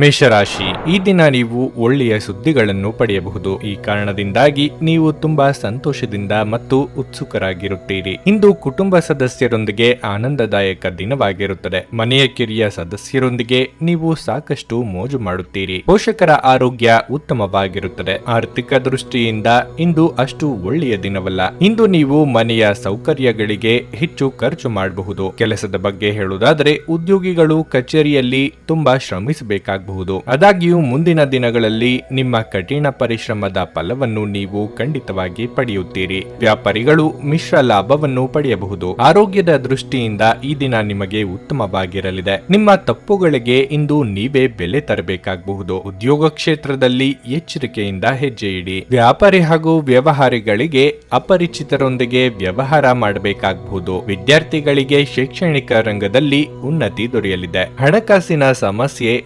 ಮೇಷರಾಶಿ. ಈ ದಿನ ನೀವು ಒಳ್ಳೆಯ ಸುದ್ದಿಗಳನ್ನು ಪಡೆಯಬಹುದು. ಈ ಕಾರಣದಿಂದಾಗಿ ನೀವು ತುಂಬಾ ಸಂತೋಷದಿಂದ ಮತ್ತು ಉತ್ಸುಕರಾಗಿರುತ್ತೀರಿ. ಇಂದು ಕುಟುಂಬ ಸದಸ್ಯರೊಂದಿಗೆ ಆನಂದದಾಯಕ ದಿನವಾಗಿರುತ್ತದೆ. ಮನೆಯ ಕಿರಿಯ ಸದಸ್ಯರೊಂದಿಗೆ ನೀವು ಸಾಕಷ್ಟು ಮೋಜು ಮಾಡುತ್ತೀರಿ. ಪೋಷಕರ ಆರೋಗ್ಯ ಉತ್ತಮವಾಗಿರುತ್ತದೆ. ಆರ್ಥಿಕ ದೃಷ್ಟಿಯಿಂದ ಇಂದು ಅಷ್ಟು ಒಳ್ಳೆಯ ದಿನವಲ್ಲ. ಇಂದು ನೀವು ಮನೆಯ ಸೌಕರ್ಯಗಳಿಗೆ ಹೆಚ್ಚು ಖರ್ಚು ಮಾಡಬಹುದು. ಕೆಲಸದ ಬಗ್ಗೆ ಹೇಳುವುದಾದರೆ, ಉದ್ಯೋಗಿಗಳು ಕಚೇರಿಯಲ್ಲಿ ತುಂಬಾ ಶ್ರಮಿಸಬೇಕಾಗಬಹುದು ಆದಾಗ್ಯೂ, ಮುಂದಿನ ದಿನಗಳಲ್ಲಿ ನಿಮ್ಮ ಕಠಿಣ ಪರಿಶ್ರಮದ ಫಲವನ್ನು ನೀವು ಖಂಡಿತವಾಗಿ ಪಡೆಯುತ್ತೀರಿ. ವ್ಯಾಪಾರಿಗಳು ಮಿಶ್ರ ಲಾಭವನ್ನು ಪಡೆಯಬಹುದು. ಆರೋಗ್ಯದ ದೃಷ್ಟಿಯಿಂದ ಈ ದಿನ ನಿಮಗೆ ಉತ್ತಮವಾಗಿರಲಿದೆ. ನಿಮ್ಮ ತಪ್ಪುಗಳಿಗೆ ಇಂದು ನೀವೇ ಬೆಲೆ ತರಬೇಕಾಗಬಹುದು. ಉದ್ಯೋಗ ಕ್ಷೇತ್ರದಲ್ಲಿ ಎಚ್ಚರಿಕೆಯಿಂದ ಹೆಜ್ಜೆ ಇಡಿ. ವ್ಯಾಪಾರಿ ಹಾಗೂ ವ್ಯವಹಾರಿಗಳಿಗೆ ಅಪರಿಚಿತರೊಂದಿಗೆ ವ್ಯವಹಾರ ಮಾಡಬೇಕಾಗಬಹುದು. ವಿದ್ಯಾರ್ಥಿಗಳಿಗೆ ಶೈಕ್ಷಣಿಕ ರಂಗದಲ್ಲಿ ಉನ್ನತಿ ದೊರೆಯಲಿದೆ. ಹಣಕಾಸಿನ ಸಮಸ್ಯೆ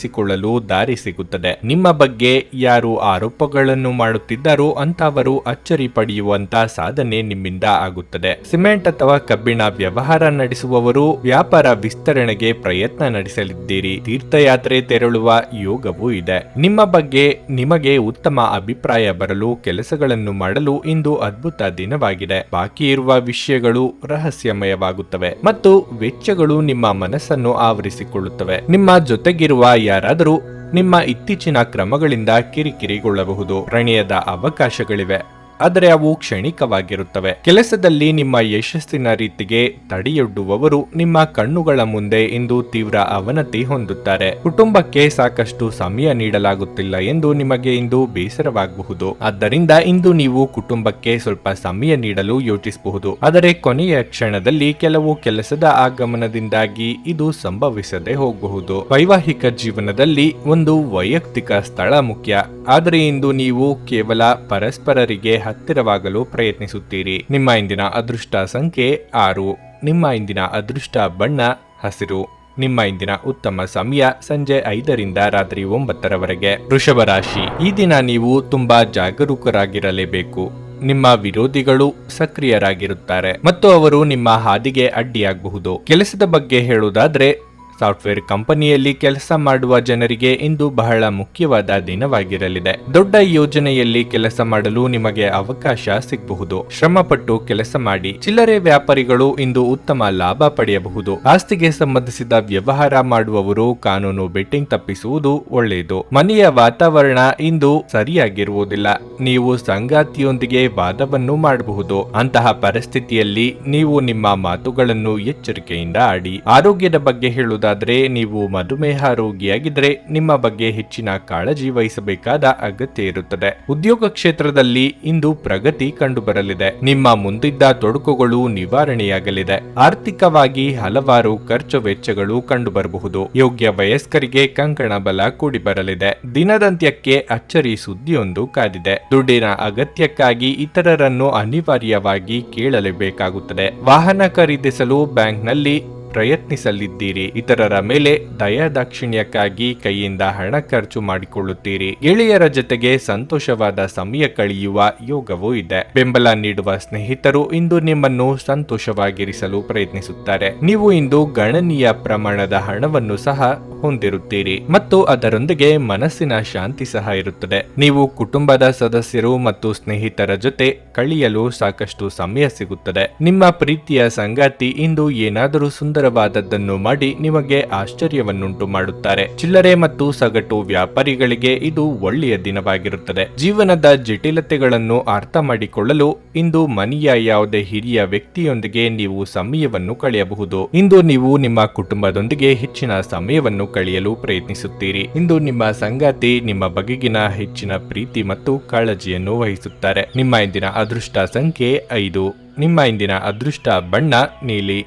ನಿವಾರಿಸಿಕೊಳ್ಳಲು ದಾರಿ ಸಿಗುತ್ತದೆ. ನಿಮ್ಮ ಬಗ್ಗೆ ಯಾರು ಆರೋಪಗಳನ್ನು ಮಾಡುತ್ತಿದ್ದಾರೋ ಅಂತವರು ಅಚ್ಚರಿ ಪಡೆಯುವಂತ ಸಾಧನೆ ನಿಮ್ಮಿಂದ ಆಗುತ್ತದೆ. ಸಿಮೆಂಟ್ ಅಥವಾ ಕಬ್ಬಿಣ ವ್ಯವಹಾರ ನಡೆಸುವವರು ವ್ಯಾಪಾರ ವಿಸ್ತರಣೆಗೆ ಪ್ರಯತ್ನ ನಡೆಸಲಿದ್ದೀರಿ. ತೀರ್ಥಯಾತ್ರೆ ತೆರಳುವ ಯೋಗವೂ ಇದೆ. ನಿಮ್ಮ ಬಗ್ಗೆ ನಿಮಗೆ ಉತ್ತಮ ಅಭಿಪ್ರಾಯ ಬರಲು ಕೆಲಸಗಳನ್ನು ಮಾಡಲು ಇಂದು ಅದ್ಭುತ ದಿನವಾಗಿದೆ. ಬಾಕಿ ಇರುವ ವಿಷಯಗಳು ರಹಸ್ಯಮಯವಾಗುತ್ತವೆ ಮತ್ತು ವೆಚ್ಚಗಳು ನಿಮ್ಮ ಮನಸ್ಸನ್ನು ಆವರಿಸಿಕೊಳ್ಳುತ್ತವೆ. ನಿಮ್ಮ ಜೊತೆಗಿರುವ ಯಾರಾದರೂ ನಿಮ್ಮ ಇತ್ತೀಚಿನ ಕ್ರಮಗಳಿಂದ ಕಿರಿಕಿರಿಗೊಳ್ಳಬಹುದು. ಪ್ರಣಯದ ಅವಕಾಶಗಳಿವೆ. ಆದರೆ ಅವು ಕ್ಷಣಿಕವಾಗಿರುತ್ತವೆ. ಕೆಲಸದಲ್ಲಿ ನಿಮ್ಮ ಯಶಸ್ಸಿನ ರೀತಿಗೆ ತಡೆಯೊಡ್ಡುವವರು ನಿಮ್ಮ ಕಣ್ಣುಗಳ ಮುಂದೆ ಇಂದು ತೀವ್ರ ಅವನತಿ ಹೊಂದುತ್ತಾರೆ. ಕುಟುಂಬಕ್ಕೆ ಸಾಕಷ್ಟು ಸಮಯ ನೀಡಲಾಗುತ್ತಿಲ್ಲ ಎಂದು ನಿಮಗೆ ಇಂದು ಬೇಸರವಾಗಬಹುದು. ಆದ್ದರಿಂದ ಇಂದು ನೀವು ಕುಟುಂಬಕ್ಕೆ ಸ್ವಲ್ಪ ಸಮಯ ನೀಡಲು ಯೋಚಿಸಬಹುದು. ಆದರೆ ಕೊನೆಯ ಕ್ಷಣದಲ್ಲಿ ಕೆಲವು ಕೆಲಸದ ಆಗಮನದಿಂದಾಗಿ ಇದು ಸಂಭವಿಸದೆ ಹೋಗಬಹುದು. ವೈವಾಹಿಕ ಜೀವನದಲ್ಲಿ ಒಂದು ವೈಯಕ್ತಿಕ ಸ್ಥಳ ಮುಖ್ಯ. ಆದರೆ ಇಂದು ನೀವು ಕೇವಲ ಪರಸ್ಪರರಿಗೆ ಹತ್ತಿರವಾಗಲು ಪ್ರಯತ್ನಿಸುತ್ತೀರಿ. ನಿಮ್ಮ ಇಂದಿನ ಅದೃಷ್ಟ ಸಂಖ್ಯೆ ಆರು. ನಿಮ್ಮ ಇಂದಿನ ಅದೃಷ್ಟ ಬಣ್ಣ ಹಸಿರು. ನಿಮ್ಮ ಇಂದಿನ ಉತ್ತಮ ಸಮಯ ಸಂಜೆ ಐದರಿಂದ ರಾತ್ರಿ ಒಂಬತ್ತರವರೆಗೆ. ವೃಷಭ ರಾಶಿ, ಈ ದಿನ ನೀವು ತುಂಬಾ ಜಾಗರೂಕರಾಗಿರಲೇಬೇಕು. ನಿಮ್ಮ ವಿರೋಧಿಗಳು ಸಕ್ರಿಯರಾಗಿರುತ್ತಾರೆ. ಮತ್ತು ಅವರು ನಿಮ್ಮ ಹಾದಿಗೆ ಅಡ್ಡಿಯಾಗಬಹುದು. ಕೆಲಸದ ಬಗ್ಗೆ ಹೇಳುವುದಾದ್ರೆ ಸಾಫ್ಟ್ವೇರ್ ಕಂಪನಿಯಲ್ಲಿ ಕೆಲಸ ಮಾಡುವ ಜನರಿಗೆ ಇಂದು ಬಹಳ ಮುಖ್ಯವಾದ ದಿನವಾಗಿರಲಿದೆ. ದೊಡ್ಡ ಯೋಜನೆಯಲ್ಲಿ ಕೆಲಸ ಮಾಡಲು ನಿಮಗೆ ಅವಕಾಶ ಸಿಗಬಹುದು. ಶ್ರಮಪಟ್ಟು ಕೆಲಸ ಮಾಡಿ. ಚಿಲ್ಲರೆ ವ್ಯಾಪಾರಿಗಳು ಇಂದು ಉತ್ತಮ ಲಾಭ ಪಡೆಯಬಹುದು. ಆಸ್ತಿಗೆ ಸಂಬಂಧಿಸಿದ ವ್ಯವಹಾರ ಮಾಡುವವರು ಕಾನೂನು ಬೆಟ್ಟಿಂಗ್ ತಪ್ಪಿಸುವುದು ಒಳ್ಳೆಯದು. ಮನೆಯ ವಾತಾವರಣ ಇಂದು ಸರಿಯಾಗಿರುವುದಿಲ್ಲ. ನೀವು ಸಂಗಾತಿಯೊಂದಿಗೆ ವಾದವನ್ನು ಮಾಡಬಹುದು. ಅಂತಹ ಪರಿಸ್ಥಿತಿಯಲ್ಲಿ ನೀವು ನಿಮ್ಮ ಮಾತುಗಳನ್ನು ಎಚ್ಚರಿಕೆಯಿಂದ ಆಡಿ. ಆರೋಗ್ಯದ ಬಗ್ಗೆ ಹೇಳುವುದಾದರೆ ನೀವು ಮಧುಮೇಹ ರೋಗಿಯಾಗಿದ್ದರೆ ನಿಮ್ಮ ಬಗ್ಗೆ ಹೆಚ್ಚಿನ ಕಾಳಜಿ ವಹಿಸಬೇಕಾದ ಅಗತ್ಯ ಇರುತ್ತದೆ. ಉದ್ಯೋಗ ಕ್ಷೇತ್ರದಲ್ಲಿ ಇಂದು ಪ್ರಗತಿ ಕಂಡುಬರಲಿದೆ. ನಿಮ್ಮ ಮುಂದಿದ್ದ ತೊಡಕುಗಳು ನಿವಾರಣೆಯಾಗಲಿದೆ. ಆರ್ಥಿಕವಾಗಿ ಹಲವಾರು ಖರ್ಚು ವೆಚ್ಚಗಳು ಕಂಡುಬರಬಹುದು. ಯೋಗ್ಯ ವಯಸ್ಕರಿಗೆ ಕಂಕಣ ಬಲ ಕೂಡಿ ಬರಲಿದೆ ದಿನದಂತ್ಯಕ್ಕೆ ಅಚ್ಚರಿ ಸುದ್ದಿಯೊಂದು ಕಾದಿದೆ. ದುಡ್ಡಿನ ಅಗತ್ಯಕ್ಕಾಗಿ ಇತರರನ್ನು ಅನಿವಾರ್ಯವಾಗಿ ಕೇಳಲೇಬೇಕಾಗುತ್ತದೆ. ವಾಹನ ಖರೀದಿಸಲು ಬ್ಯಾಂಕ್ನಲ್ಲಿ ಪ್ರಯತ್ನಿಸಲಿದ್ದೀರಿ, ಇತರರ ಮೇಲೆ ದಯಾದಾಕ್ಷಿಣ್ಯಕ್ಕಾಗಿ ಕೈಯಿಂದ ಹಣ ಖರ್ಚು ಮಾಡಿಕೊಳ್ಳುತ್ತೀರಿ. ಗೆಳೆಯರ ಜೊತೆಗೆ ಸಂತೋಷವಾದ ಸಮಯ ಕಳೆಯುವ ಯೋಗವೂ ಇದೆ. ಬೆಂಬಲ ನೀಡುವ ಸ್ನೇಹಿತರು ಇಂದು ನಿಮ್ಮನ್ನು ಸಂತೋಷವಾಗಿರಿಸಲು ಪ್ರಯತ್ನಿಸುತ್ತಾರೆ. ನೀವು ಇಂದು ಗಣನೀಯ ಪ್ರಮಾಣದ ಹಣವನ್ನು ಸಹ ಹೊಂದಿರುತ್ತೀರಿ ಮತ್ತು ಅದರೊಂದಿಗೆ ಮನಸ್ಸಿನ ಶಾಂತಿ ಸಹ ಇರುತ್ತದೆ. ನೀವು ಕುಟುಂಬದ ಸದಸ್ಯರು ಮತ್ತು ಸ್ನೇಹಿತರ ಜೊತೆ ಕಳೆಯಲು ಸಾಕಷ್ಟು ಸಮಯ ಸಿಗುತ್ತದೆ. ನಿಮ್ಮ ಪ್ರೀತಿಯ ಸಂಗಾತಿ ಇಂದು ಏನಾದರೂ ಸುಂದರವಾದದ್ದನ್ನು ಮಾಡಿ ನಿಮಗೆ ಆಶ್ಚರ್ಯವನ್ನುಂಟು ಮಾಡುತ್ತಾರೆ. ಚಿಲ್ಲರೆ ಮತ್ತು ಸಗಟು ವ್ಯಾಪಾರಿಗಳಿಗೆ ಇದು ಒಳ್ಳೆಯ ದಿನವಾಗಿರುತ್ತದೆ. ಜೀವನದ ಜಟಿಲತೆಗಳನ್ನು ಅರ್ಥ ಮಾಡಿಕೊಳ್ಳಲು ಇಂದು ಮನೆಯ ಯಾವುದೇ ಹಿರಿಯ ವ್ಯಕ್ತಿಯೊಂದಿಗೆ ನೀವು ಸಮಯವನ್ನು ಕಳೆಯಬಹುದು. ಇಂದು ನೀವು ನಿಮ್ಮ ಕುಟುಂಬದೊಂದಿಗೆ ಹೆಚ್ಚಿನ ಸಮಯವನ್ನು ಕಳೆಯಲು ಪ್ರಯತ್ನಿಸುತ್ತೀರಿ. ಇಂದು ನಿಮ್ಮ ಸಂಗಾತಿ ನಿಮ್ಮ ಬಗೆಗಿನ ಹೆಚ್ಚಿನ ಪ್ರೀತಿ ಮತ್ತು ಕಾಳಜಿಯನ್ನು ವಹಿಸುತ್ತಾರೆ. ನಿಮ್ಮ ಇಂದಿನ ಅದೃಷ್ಟ ಸಂಖ್ಯೆ ಐದು. ನಿಮ್ಮ ಇಂದಿನ ಅದೃಷ್ಟ ಬಣ್ಣ ನೀಲಿ.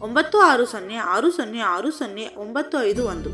ಒಂಬತ್ತು ಆರು ಸೊನ್ನೆ ಆರು ಸೊನ್ನೆ ಆರು ಸೊನ್ನೆ ಒಂಬತ್ತು ಐದು ಒಂದು.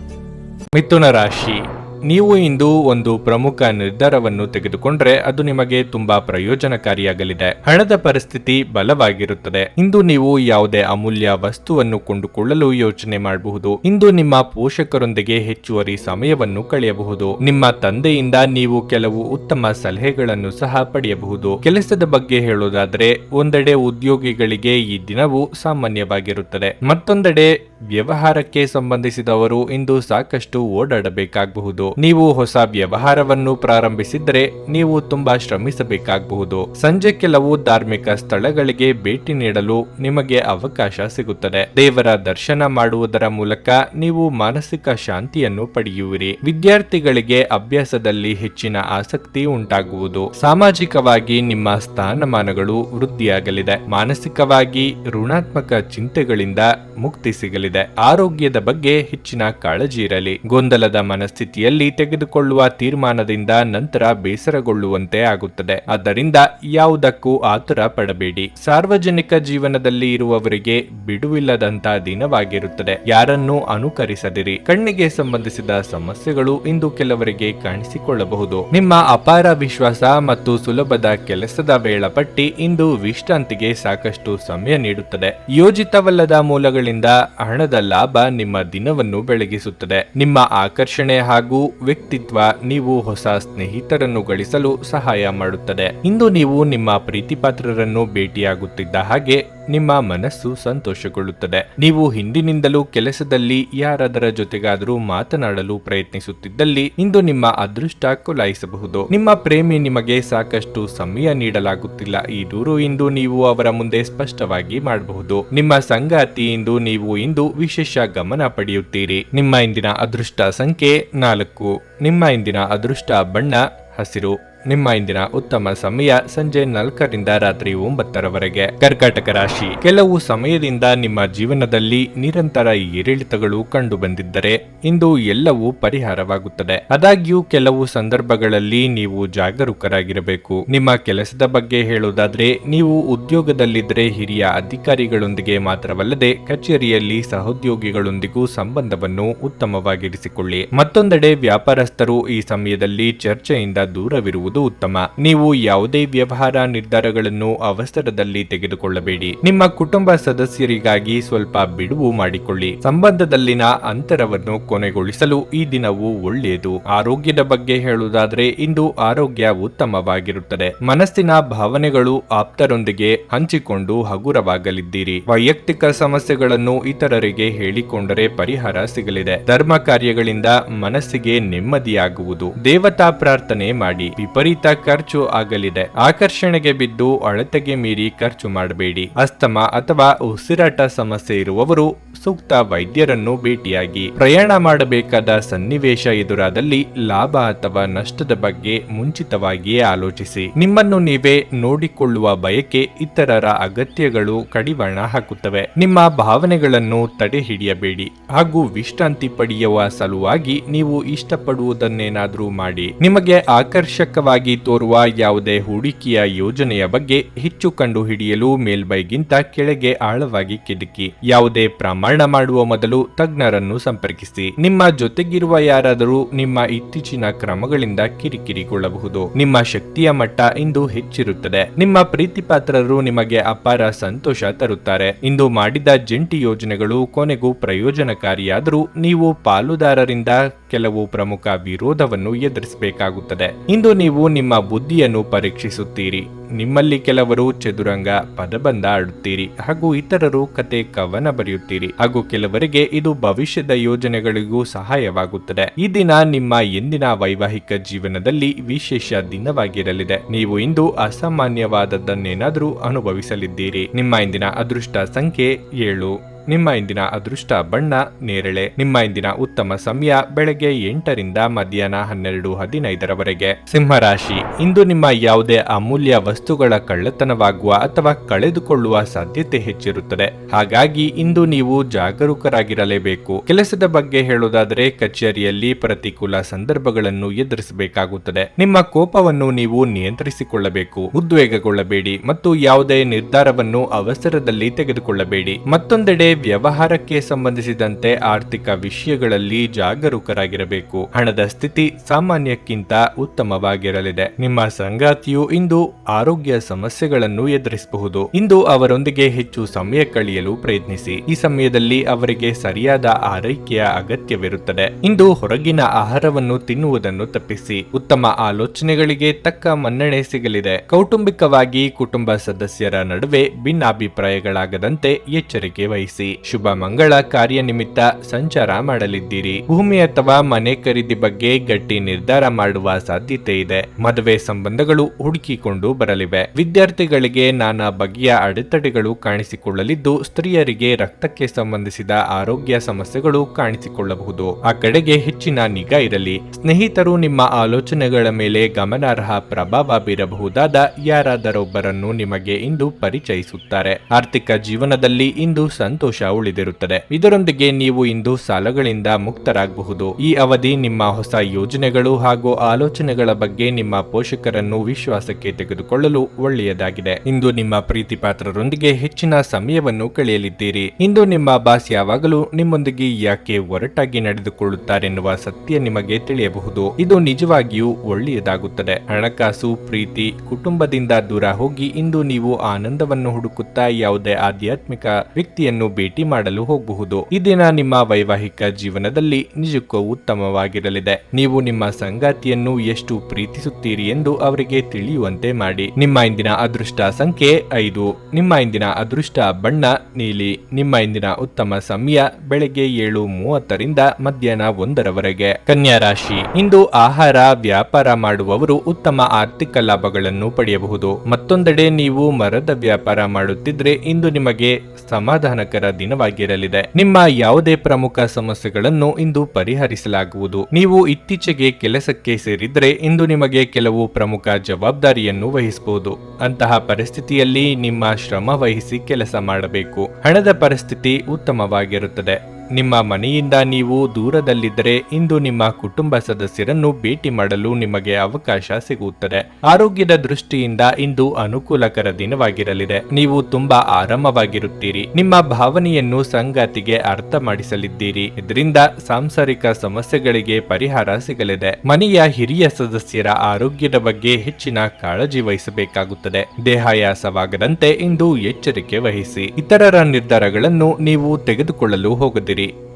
ಮಿಥುನ ರಾಶಿ. ನೀವು ಇಂದು ಒಂದು ಪ್ರಮುಖ ನಿರ್ಧಾರವನ್ನು ತೆಗೆದುಕೊಂಡ್ರೆ ಅದು ನಿಮಗೆ ತುಂಬಾ ಪ್ರಯೋಜನಕಾರಿಯಾಗಲಿದೆ. ಹಣದ ಪರಿಸ್ಥಿತಿ ಬಲವಾಗಿರುತ್ತದೆ. ಇಂದು ನೀವು ಯಾವುದೇ ಅಮೂಲ್ಯ ವಸ್ತುವನ್ನು ಕೊಂಡುಕೊಳ್ಳಲು ಯೋಚನೆ ಮಾಡಬಹುದು. ಇಂದು ನಿಮ್ಮ ಪೋಷಕರೊಂದಿಗೆ ಹೆಚ್ಚುವರಿ ಸಮಯವನ್ನು ಕಳೆಯಬಹುದು. ನಿಮ್ಮ ತಂದೆಯಿಂದ ನೀವು ಕೆಲವು ಉತ್ತಮ ಸಲಹೆಗಳನ್ನು ಸಹ ಪಡೆಯಬಹುದು. ಕೆಲಸದ ಬಗ್ಗೆ ಹೇಳೋದಾದ್ರೆ, ಒಂದೆಡೆ ಉದ್ಯೋಗಿಗಳಿಗೆ ಈ ದಿನವು ಸಾಮಾನ್ಯವಾಗಿರುತ್ತದೆ. ಮತ್ತೊಂದೆಡೆ ವ್ಯವಹಾರಕ್ಕೆ ಸಂಬಂಧಿಸಿದವರು ಇಂದು ಸಾಕಷ್ಟು ಓಡಾಡಬೇಕಾಗಬಹುದು. ನೀವು ಹೊಸ ವ್ಯವಹಾರವನ್ನು ಪ್ರಾರಂಭಿಸಿದರೆ ನೀವು ತುಂಬಾ ಶ್ರಮಿಸಬೇಕಾಗಬಹುದು. ಸಂಜೆ ಕೆಲವು ಧಾರ್ಮಿಕ ಸ್ಥಳಗಳಿಗೆ ಭೇಟಿ ನೀಡಲು ನಿಮಗೆ ಅವಕಾಶ ಸಿಗುತ್ತದೆ. ದೇವರ ದರ್ಶನ ಮಾಡುವುದರ ಮೂಲಕ ನೀವು ಮಾನಸಿಕ ಶಾಂತಿಯನ್ನು ಪಡೆಯುವಿರಿ. ವಿದ್ಯಾರ್ಥಿಗಳಿಗೆ ಅಭ್ಯಾಸದಲ್ಲಿ ಹೆಚ್ಚಿನ ಆಸಕ್ತಿ ಉಂಟಾಗುವುದು. ಸಾಮಾಜಿಕವಾಗಿ ನಿಮ್ಮ ಸ್ಥಾನಮಾನಗಳು ವೃದ್ಧಿಯಾಗಲಿದೆ. ಮಾನಸಿಕವಾಗಿ ಋಣಾತ್ಮಕ ಚಿಂತೆಗಳಿಂದ ಮುಕ್ತಿ ಸಿಗಲಿದೆ. ಆರೋಗ್ಯದ ಬಗ್ಗೆ ಹೆಚ್ಚಿನ ಕಾಳಜಿ ಇರಲಿ. ಗೊಂದಲದ ಮನಸ್ಥಿತಿಯಲ್ಲಿ ತೆಗೆದುಕೊಳ್ಳುವ ತೀರ್ಮಾನದಿಂದ ನಂತರ ಬೇಸರಗೊಳ್ಳುವಂತೆ ಆಗುತ್ತದೆ. ಆದ್ದರಿಂದ ಯಾವುದಕ್ಕೂ ಆತುರ ಪಡಬೇಡಿ. ಸಾರ್ವಜನಿಕ ಜೀವನದಲ್ಲಿ ಇರುವವರಿಗೆ ಬಿಡುವಿಲ್ಲದಂತ ದಿನವಾಗಿರುತ್ತದೆ. ಯಾರನ್ನೂ ಅನುಕರಿಸದಿರಿ. ಕಣ್ಣಿಗೆ ಸಂಬಂಧಿಸಿದ ಸಮಸ್ಯೆಗಳು ಇಂದು ಕೆಲವರಿಗೆ ಕಾಣಿಸಿಕೊಳ್ಳಬಹುದು. ನಿಮ್ಮ ಅಪಾರ ವಿಶ್ವಾಸ ಮತ್ತು ಸುಲಭದ ಕೆಲಸದ ವೇಳಾಪಟ್ಟಿ ಇಂದು ವಿಶ್ರಾಂತಿಗೆ ಸಾಕಷ್ಟು ಸಮಯ ನೀಡುತ್ತದೆ. ಯೋಜಿತವಲ್ಲದ ಮೂಲಗಳಿಂದ ಹಣದ ಲಾಭ ನಿಮ್ಮ ದಿನವನ್ನು ಬೆಳಗಿಸುತ್ತದೆ. ನಿಮ್ಮ ಆಕರ್ಷಣೆ ಹಾಗೂ ವ್ಯಕ್ತಿತ್ವ ನೀವು ಹೊಸ ಸ್ನೇಹಿತರನ್ನು ಗಳಿಸಲು ಸಹಾಯ ಮಾಡುತ್ತದೆ. ಇಂದು ನೀವು ನಿಮ್ಮ ಪ್ರೀತಿಪಾತ್ರರನ್ನು ಭೇಟಿಯಾಗುತ್ತಿದ್ದ ಹಾಗೆ ನಿಮ್ಮ ಮನಸ್ಸು ಸಂತೋಷಗೊಳ್ಳುತ್ತದೆ. ನೀವು ಹಿಂದಿನಿಂದಲೂ ಕೆಲಸದಲ್ಲಿ ಯಾರಾದರ ಜೊತೆಗಾದರೂ ಮಾತನಾಡಲು ಪ್ರಯತ್ನಿಸುತ್ತಿದ್ದಲ್ಲಿ ಇಂದು ನಿಮ್ಮ ಅದೃಷ್ಟ ಕೊಲಾಯಿಸಬಹುದು. ನಿಮ್ಮ ಪ್ರೇಮಿ ನಿಮಗೆ ಸಾಕಷ್ಟು ಸಮಯ ನೀಡಲಾಗುತ್ತಿಲ್ಲ. ಈ ದೂರು ಇಂದು ನೀವು ಅವರ ಮುಂದೆ ಸ್ಪಷ್ಟವಾಗಿ ಮಾಡಬಹುದು. ನಿಮ್ಮ ಸಂಗಾತಿ ಇಂದು ನೀವು ಇಂದು ವಿಶೇಷ ಗಮನ ಪಡೆಯುತ್ತೀರಿ. ನಿಮ್ಮ ಇಂದಿನ ಅದೃಷ್ಟ ಸಂಖ್ಯೆ ನಾಲ್ಕು. ನಿಮ್ಮ ಇಂದಿನ ಅದೃಷ್ಟ ಬಣ್ಣ ಹಸಿರು. ನಿಮ್ಮ ಇಂದಿನ ಉತ್ತಮ ಸಮಯ ಸಂಜೆ ನಾಲ್ಕರಿಂದ ರಾತ್ರಿ ಒಂಬತ್ತರವರೆಗೆ. ಕರ್ಕಾಟಕ ರಾಶಿ. ಕೆಲವು ಸಮಯದಿಂದ ನಿಮ್ಮ ಜೀವನದಲ್ಲಿ ನಿರಂತರ ಏರಿಳಿತಗಳು ಕಂಡು ಬಂದಿದ್ದರೆ ಇಂದು ಎಲ್ಲವೂ ಪರಿಹಾರವಾಗುತ್ತದೆ. ಆದಾಗ್ಯೂ ಕೆಲವು ಸಂದರ್ಭಗಳಲ್ಲಿ ನೀವು ಜಾಗರೂಕರಾಗಿರಬೇಕು. ನಿಮ್ಮ ಕೆಲಸದ ಬಗ್ಗೆ ಹೇಳುವುದಾದ್ರೆ ನೀವು ಉದ್ಯೋಗದಲ್ಲಿದ್ದರೆ ಹಿರಿಯ ಅಧಿಕಾರಿಗಳೊಂದಿಗೆ ಮಾತ್ರವಲ್ಲದೆ ಕಚೇರಿಯಲ್ಲಿ ಸಹೋದ್ಯೋಗಿಗಳೊಂದಿಗೂ ಸಂಬಂಧವನ್ನು ಉತ್ತಮವಾಗಿರಿಸಿಕೊಳ್ಳಿ. ಮತ್ತೊಂದೆಡೆ ವ್ಯಾಪಾರಸ್ಥರು ಈ ಸಮಯದಲ್ಲಿ ಚರ್ಚೆಯಿಂದ ದೂರವಿರುವುದು ಉತ್ತಮ. ನೀವು ಯಾವುದೇ ವ್ಯವಹಾರ ನಿರ್ಧಾರಗಳನ್ನು ಅವಸರದಲ್ಲಿ ತೆಗೆದುಕೊಳ್ಳಬೇಡಿ. ನಿಮ್ಮ ಕುಟುಂಬ ಸದಸ್ಯರಿಗಾಗಿ ಸ್ವಲ್ಪ ಬಿಡುವು ಮಾಡಿಕೊಳ್ಳಿ. ಸಂಬಂಧದಲ್ಲಿನ ಅಂತರವನ್ನು ಕೊನೆಗೊಳಿಸಲು ಈ ದಿನವು ಒಳ್ಳೆಯದು. ಆರೋಗ್ಯದ ಬಗ್ಗೆ ಹೇಳುವುದಾದ್ರೆ ಇಂದು ಆರೋಗ್ಯ ಉತ್ತಮವಾಗಿರುತ್ತದೆ. ಮನಸ್ಸಿನ ಭಾವನೆಗಳು ಆಪ್ತರೊಂದಿಗೆ ಹಂಚಿಕೊಂಡು ಹಗುರವಾಗಲಿದ್ದೀರಿ. ವೈಯಕ್ತಿಕ ಸಮಸ್ಯೆಗಳನ್ನು ಇತರರಿಗೆ ಹೇಳಿಕೊಂಡರೆ ಪರಿಹಾರ ಸಿಗಲಿದೆ. ಧರ್ಮ ಕಾರ್ಯಗಳಿಂದ ಮನಸ್ಸಿಗೆ ನೆಮ್ಮದಿಯಾಗುವುದು. ದೇವತಾ ಪ್ರಾರ್ಥನೆ ಮಾಡಿ. ಖರ್ಚು ಆಗಲಿದೆ. ಆಕರ್ಷಣೆಗೆ ಬಿದ್ದು ಅಳತೆಗೆ ಮೀರಿ ಖರ್ಚು ಮಾಡಬೇಡಿ. ಅಸ್ತಮ ಅಥವಾ ಉಸಿರಾಟ ಸಮಸ್ಯೆ ಇರುವವರು ಸೂಕ್ತ ವೈದ್ಯರನ್ನು ಭೇಟಿಯಾಗಿ. ಪ್ರಯಾಣ ಮಾಡಬೇಕಾದ ಸನ್ನಿವೇಶ ಎದುರಾದಲ್ಲಿ ಲಾಭ ಅಥವಾ ನಷ್ಟದ ಬಗ್ಗೆ ಮುಂಚಿತವಾಗಿಯೇ ಆಲೋಚಿಸಿ. ನಿಮ್ಮನ್ನು ನೀವೇ ನೋಡಿಕೊಳ್ಳುವ ಬಯಕೆ ಇತರರ ಅಗತ್ಯಗಳು ಕಡಿವಾಣ ಹಾಕುತ್ತವೆ. ನಿಮ್ಮ ಭಾವನೆಗಳನ್ನು ತಡೆ ಹಿಡಿಯಬೇಡಿ. ಹಾಗೂ ವಿಶ್ರಾಂತಿ ಪಡೆಯುವ ಸಲುವಾಗಿ ನೀವು ಇಷ್ಟಪಡುವುದನ್ನೇನಾದರೂ ಮಾಡಿ. ನಿಮಗೆ ಆಕರ್ಷಕವಾಗಿ ತೋರುವ ಯಾವುದೇ ಹೂಡಿಕೆಯ ಯೋಜನೆಯ ಬಗ್ಗೆ ಹೆಚ್ಚು ಕಂಡು ಹಿಡಿಯಲು ಮೇಲ್ಮೈಗಿಂತ ಕೆಳಗೆ ಆಳವಾಗಿ ಕಿಟಕಿ. ಯಾವುದೇ ಪ್ರಮಾಣ ಮಾಡುವ ಮೊದಲು ತಜ್ಞರನ್ನು ಸಂಪರ್ಕಿಸಿ. ನಿಮ್ಮ ಜೊತೆಗಿರುವ ಯಾರಾದರೂ ನಿಮ್ಮ ಇತ್ತೀಚಿನ ಕ್ರಮಗಳಿಂದ ಕಿರಿಕಿರಿಗೊಳ್ಳಬಹುದು. ನಿಮ್ಮ ಶಕ್ತಿಯ ಮಟ್ಟ ಇಂದು ಹೆಚ್ಚಿರುತ್ತದೆ. ನಿಮ್ಮ ಪ್ರೀತಿಪಾತ್ರರು ನಿಮಗೆ ಅಪಾರ ಸಂತೋಷ ತರುತ್ತಾರೆ. ಇಂದು ಮಾಡಿದ ಜಂಟಿ ಯೋಜನೆಗಳು ಕೊನೆಗೂ ಪ್ರಯೋಜನಕಾರಿಯಾದರೂ ನೀವು ಪಾಲುದಾರರಿಂದ ಕೆಲವು ಪ್ರಮುಖ ವಿರೋಧವನ್ನು ಎದುರಿಸಬೇಕಾಗುತ್ತದೆ. ಇಂದು ನೀವು ನಿಮ್ಮ ಬುದ್ಧಿಯನ್ನು ಪರೀಕ್ಷಿಸುತ್ತೀರಿ. ನಿಮ್ಮಲ್ಲಿ ಕೆಲವರು ಚದುರಂಗ ಪದಬಂಧ ಆಡುತ್ತೀರಿ ಹಾಗೂ ಇತರರು ಕತೆ ಕವನ ಬರೆಯುತ್ತೀರಿ. ಹಾಗೂ ಕೆಲವರಿಗೆ ಇದು ಭವಿಷ್ಯದ ಯೋಜನೆಗಳಿಗೂ ಸಹಾಯವಾಗುತ್ತದೆ. ಈ ದಿನ ನಿಮ್ಮ ಎಂದಿನ ವೈವಾಹಿಕ ಜೀವನದಲ್ಲಿ ವಿಶೇಷ ದಿನವಾಗಿರಲಿದೆ. ನೀವು ಇಂದು ಅಸಾಮಾನ್ಯವಾದದ್ದನ್ನೇನಾದರೂ ಅನುಭವಿಸಲಿದ್ದೀರಿ. ನಿಮ್ಮ ಇಂದಿನ ಅದೃಷ್ಟ ಸಂಖ್ಯೆ ಏಳು. ನಿಮ್ಮ ಇಂದಿನ ಅದೃಷ್ಟ ಬಣ್ಣ, ನೇರಳೆ. ನಿಮ್ಮ ಇಂದಿನ ಉತ್ತಮ ಸಮಯ ಬೆಳಗ್ಗೆ ಎಂಟರಿಂದ ಮಧ್ಯಾಹ್ನ ಹನ್ನೆರಡು, ಹದಿನೈದರವರೆಗೆ. ಸಿಂಹರಾಶಿ. ಇಂದು ನಿಮ್ಮ ಯಾವುದೇ ಅಮೂಲ್ಯ ವಸ್ತುಗಳ ಕಳ್ಳತನವಾಗುವ ಅಥವಾ ಕಳೆದುಕೊಳ್ಳುವ ಸಾಧ್ಯತೆ ಹೆಚ್ಚಿರುತ್ತದೆ. ಹಾಗಾಗಿ ಇಂದು ನೀವು ಜಾಗರೂಕರಾಗಿರಲೇಬೇಕು. ಕೆಲಸದ ಬಗ್ಗೆ ಹೇಳುವುದಾದರೆ ಕಚೇರಿಯಲ್ಲಿ ಪ್ರತಿಕೂಲ ಸಂದರ್ಭಗಳನ್ನು ಎದುರಿಸಬೇಕಾಗುತ್ತದೆ. ನಿಮ್ಮ ಕೋಪವನ್ನು ನೀವು ನಿಯಂತ್ರಿಸಿಕೊಳ್ಳಬೇಕು. ಉದ್ವೇಗಗೊಳ್ಳಬೇಡಿ ಮತ್ತು ಯಾವುದೇ ನಿರ್ಧಾರವನ್ನು ಅವಸರದಲ್ಲಿ ತೆಗೆದುಕೊಳ್ಳಬೇಡಿ. ಮತ್ತೊಂದೆಡೆ ವ್ಯವಹಾರಕ್ಕೆ ಸಂಬಂಧಿಸಿದಂತೆ ಆರ್ಥಿಕ ವಿಷಯಗಳಲ್ಲಿ ಜಾಗರೂಕರಾಗಿರಬೇಕು. ಹಣದ ಸ್ಥಿತಿ ಸಾಮಾನ್ಯಕ್ಕಿಂತ ಉತ್ತಮವಾಗಿರಲಿದೆ. ನಿಮ್ಮ ಸಂಗಾತಿಯು ಇಂದು ಆರೋಗ್ಯ ಸಮಸ್ಯೆಗಳನ್ನು ಎದುರಿಸಬಹುದು. ಇಂದು ಅವರೊಂದಿಗೆ ಹೆಚ್ಚು ಸಮಯ ಕಳೆಯಲು ಪ್ರಯತ್ನಿಸಿ. ಈ ಸಮಯದಲ್ಲಿ ಅವರಿಗೆ ಸರಿಯಾದ ಆರೈಕೆಯ ಅಗತ್ಯವಿರುತ್ತದೆ. ಇಂದು ಹೊರಗಿನ ಆಹಾರವನ್ನು ತಿನ್ನುವುದನ್ನು ತಪ್ಪಿಸಿ. ಉತ್ತಮ ಆಲೋಚನೆಗಳಿಗೆ ತಕ್ಕ ಮನ್ನಣೆ ಸಿಗಲಿದೆ. ಕೌಟುಂಬಿಕವಾಗಿ ಕುಟುಂಬ ಸದಸ್ಯರ ನಡುವೆ ಭಿನ್ನಾಭಿಪ್ರಾಯಗಳಾಗದಂತೆ ಎಚ್ಚರಿಕೆ ವಹಿಸಿ. ಶುಭ ಮಂಗಳ ಕಾರ್ಯ ನಿಮಿತ್ತ ಸಂಚಾರ ಮಾಡಲಿದ್ದೀರಿ. ಭೂಮಿ ಅಥವಾ ಮನೆ ಖರೀದಿ ಬಗ್ಗೆ ಗಟ್ಟಿ ನಿರ್ಧಾರ ಮಾಡುವ ಸಾಧ್ಯತೆ ಇದೆ. ಮದುವೆ ಸಂಬಂಧಗಳು ಹುಡುಕಿಕೊಂಡು ಬರಲಿವೆ. ವಿದ್ಯಾರ್ಥಿಗಳಿಗೆ ನಾನಾ ಬಗೆಯ ಅಡೆತಡೆಗಳು ಕಾಣಿಸಿಕೊಳ್ಳಲಿದ್ದು, ಸ್ತ್ರೀಯರಿಗೆ ರಕ್ತಕ್ಕೆ ಸಂಬಂಧಿಸಿದ ಆರೋಗ್ಯ ಸಮಸ್ಯೆಗಳು ಕಾಣಿಸಿಕೊಳ್ಳಬಹುದು. ಆ ಕಡೆಗೆ ಹೆಚ್ಚಿನ ನಿಗಾ ಇರಲಿ. ಸ್ನೇಹಿತರು ನಿಮ್ಮ ಆಲೋಚನೆಗಳ ಮೇಲೆ ಗಮನಾರ್ಹ ಪ್ರಭಾವ ಬೀರಬಹುದಾದ ಯಾರಾದರೊಬ್ಬರನ್ನು ನಿಮಗೆ ಇಂದು ಪರಿಚಯಿಸುತ್ತಾರೆ. ಆರ್ಥಿಕ ಜೀವನದಲ್ಲಿ ಇಂದು ಸಂತೋಷ ಉಳಿದಿರುತ್ತದೆ. ಇದರೊಂದಿಗೆ ನೀವು ಇಂದು ಸಾಲಗಳಿಂದ ಮುಕ್ತರಾಗಬಹುದು. ಈ ಅವಧಿ ನಿಮ್ಮ ಹೊಸ ಯೋಜನೆಗಳು ಹಾಗೂ ಆಲೋಚನೆಗಳ ಬಗ್ಗೆ ನಿಮ್ಮ ಪೋಷಕರನ್ನು ವಿಶ್ವಾಸಕ್ಕೆ ತೆಗೆದುಕೊಳ್ಳಲು ಒಳ್ಳೆಯದಾಗಿದೆ. ಇಂದು ನಿಮ್ಮ ಪ್ರೀತಿ ಪಾತ್ರರೊಂದಿಗೆ ಹೆಚ್ಚಿನ ಸಮಯವನ್ನು ಕಳೆಯಲಿದ್ದೀರಿ. ಇಂದು ನಿಮ್ಮ ಬಾಸ್ ಯಾವಾಗಲೂ ನಿಮ್ಮೊಂದಿಗೆ ಯಾಕೆ ಒರಟಾಗಿ ನಡೆದುಕೊಳ್ಳುತ್ತಾರೆನ್ನುವ ಸತ್ಯ ನಿಮಗೆ ತಿಳಿಯಬಹುದು. ಇದು ನಿಜವಾಗಿಯೂ ಒಳ್ಳೆಯದಾಗುತ್ತದೆ. ಹಣಕಾಸು, ಪ್ರೀತಿ, ಕುಟುಂಬದಿಂದ ದೂರ ಹೋಗಿ ಇಂದು ನೀವು ಆನಂದವನ್ನು ಹುಡುಕುತ್ತಾ ಯಾವುದೇ ಆಧ್ಯಾತ್ಮಿಕ ವ್ಯಕ್ತಿಯನ್ನು ಭೇಟಿ ಮಾಡಲು ಹೋಗಬಹುದು. ಈ ದಿನ ನಿಮ್ಮ ವೈವಾಹಿಕ ಜೀವನದಲ್ಲಿ ನಿಜಕ್ಕೂ ಉತ್ತಮವಾಗಿರಲಿದೆ. ನೀವು ನಿಮ್ಮ ಸಂಗಾತಿಯನ್ನು ಎಷ್ಟು ಪ್ರೀತಿಸುತ್ತೀರಿ ಎಂದು ಅವರಿಗೆ ತಿಳಿಯುವಂತೆ ಮಾಡಿ. ನಿಮ್ಮ ಇಂದಿನ ಅದೃಷ್ಟ ಸಂಖ್ಯೆ ಐದು. ನಿಮ್ಮ ಇಂದಿನ ಅದೃಷ್ಟ ಬಣ್ಣ ನೀಲಿ. ನಿಮ್ಮ ಇಂದಿನ ಉತ್ತಮ ಸಮಯ ಬೆಳಗ್ಗೆ ಏಳು ಮೂವತ್ತರಿಂದ ಮಧ್ಯಾಹ್ನ ಒಂದರವರೆಗೆ. ಕನ್ಯಾ ರಾಶಿ. ಇಂದು ಆಹಾರ, ವ್ಯಾಪಾರ ಮಾಡುವವರು ಉತ್ತಮ ಆರ್ಥಿಕ ಲಾಭಗಳನ್ನು ಪಡೆಯಬಹುದು. ಮತ್ತೊಂದೆಡೆ ನೀವು ಮರದ ವ್ಯಾಪಾರ ಮಾಡುತ್ತಿದ್ರೆ ಇಂದು ನಿಮಗೆ ಸಮಾಧಾನಕರ ದಿನವಾಗಿರಲಿದೆ. ನಿಮ್ಮ ಯಾವುದೇ ಪ್ರಮುಖ ಸಮಸ್ಯೆಗಳನ್ನು ಇಂದು ಪರಿಹರಿಸಲಾಗುವುದು. ನೀವು ಇತ್ತೀಚೆಗೆ ಕೆಲಸಕ್ಕೆ ಸೇರಿದ್ರೆ ಇಂದು ನಿಮಗೆ ಕೆಲವು ಪ್ರಮುಖ ಜವಾಬ್ದಾರಿಯನ್ನು ವಹಿಸಬಹುದು. ಅಂತಹ ಪರಿಸ್ಥಿತಿಯಲ್ಲಿ ನಿಮ್ಮ ಶ್ರಮ ವಹಿಸಿ ಕೆಲಸ ಮಾಡಬೇಕು. ಹಣದ ಪರಿಸ್ಥಿತಿ ಉತ್ತಮವಾಗಿರುತ್ತದೆ. ನಿಮ್ಮ ಮನೆಯಿಂದ ನೀವು ದೂರದಲ್ಲಿದ್ದರೆ ಇಂದು ನಿಮ್ಮ ಕುಟುಂಬ ಸದಸ್ಯರನ್ನು ಭೇಟಿ ಮಾಡಲು ನಿಮಗೆ ಅವಕಾಶ ಸಿಗುತ್ತದೆ. ಆರೋಗ್ಯದ ದೃಷ್ಟಿಯಿಂದ ಇಂದು ಅನುಕೂಲಕರ ದಿನವಾಗಿರಲಿದೆ. ನೀವು ತುಂಬಾ ಆರಾಮವಾಗಿರುತ್ತೀರಿ. ನಿಮ್ಮ ಭಾವನೆಯನ್ನು ಸಂಗಾತಿಗೆ ಅರ್ಥ ಮಾಡಿಸಲಿದ್ದೀರಿ ಇದರಿಂದ ಸಾಂಸಾರಿಕ ಸಮಸ್ಯೆಗಳಿಗೆ ಪರಿಹಾರ ಸಿಗಲಿದೆ. ಮನೆಯ ಹಿರಿಯ ಸದಸ್ಯರ ಆರೋಗ್ಯದ ಬಗ್ಗೆ ಹೆಚ್ಚಿನ ಕಾಳಜಿ ವಹಿಸಬೇಕಾಗುತ್ತದೆ. ದೇಹಾಯಾಸವಾಗದಂತೆ ಇಂದು ಎಚ್ಚರಿಕೆ ವಹಿಸಿ. ಇತರರ ನಿರ್ಧಾರಗಳನ್ನು ನೀವು ತೆಗೆದುಕೊಳ್ಳಲು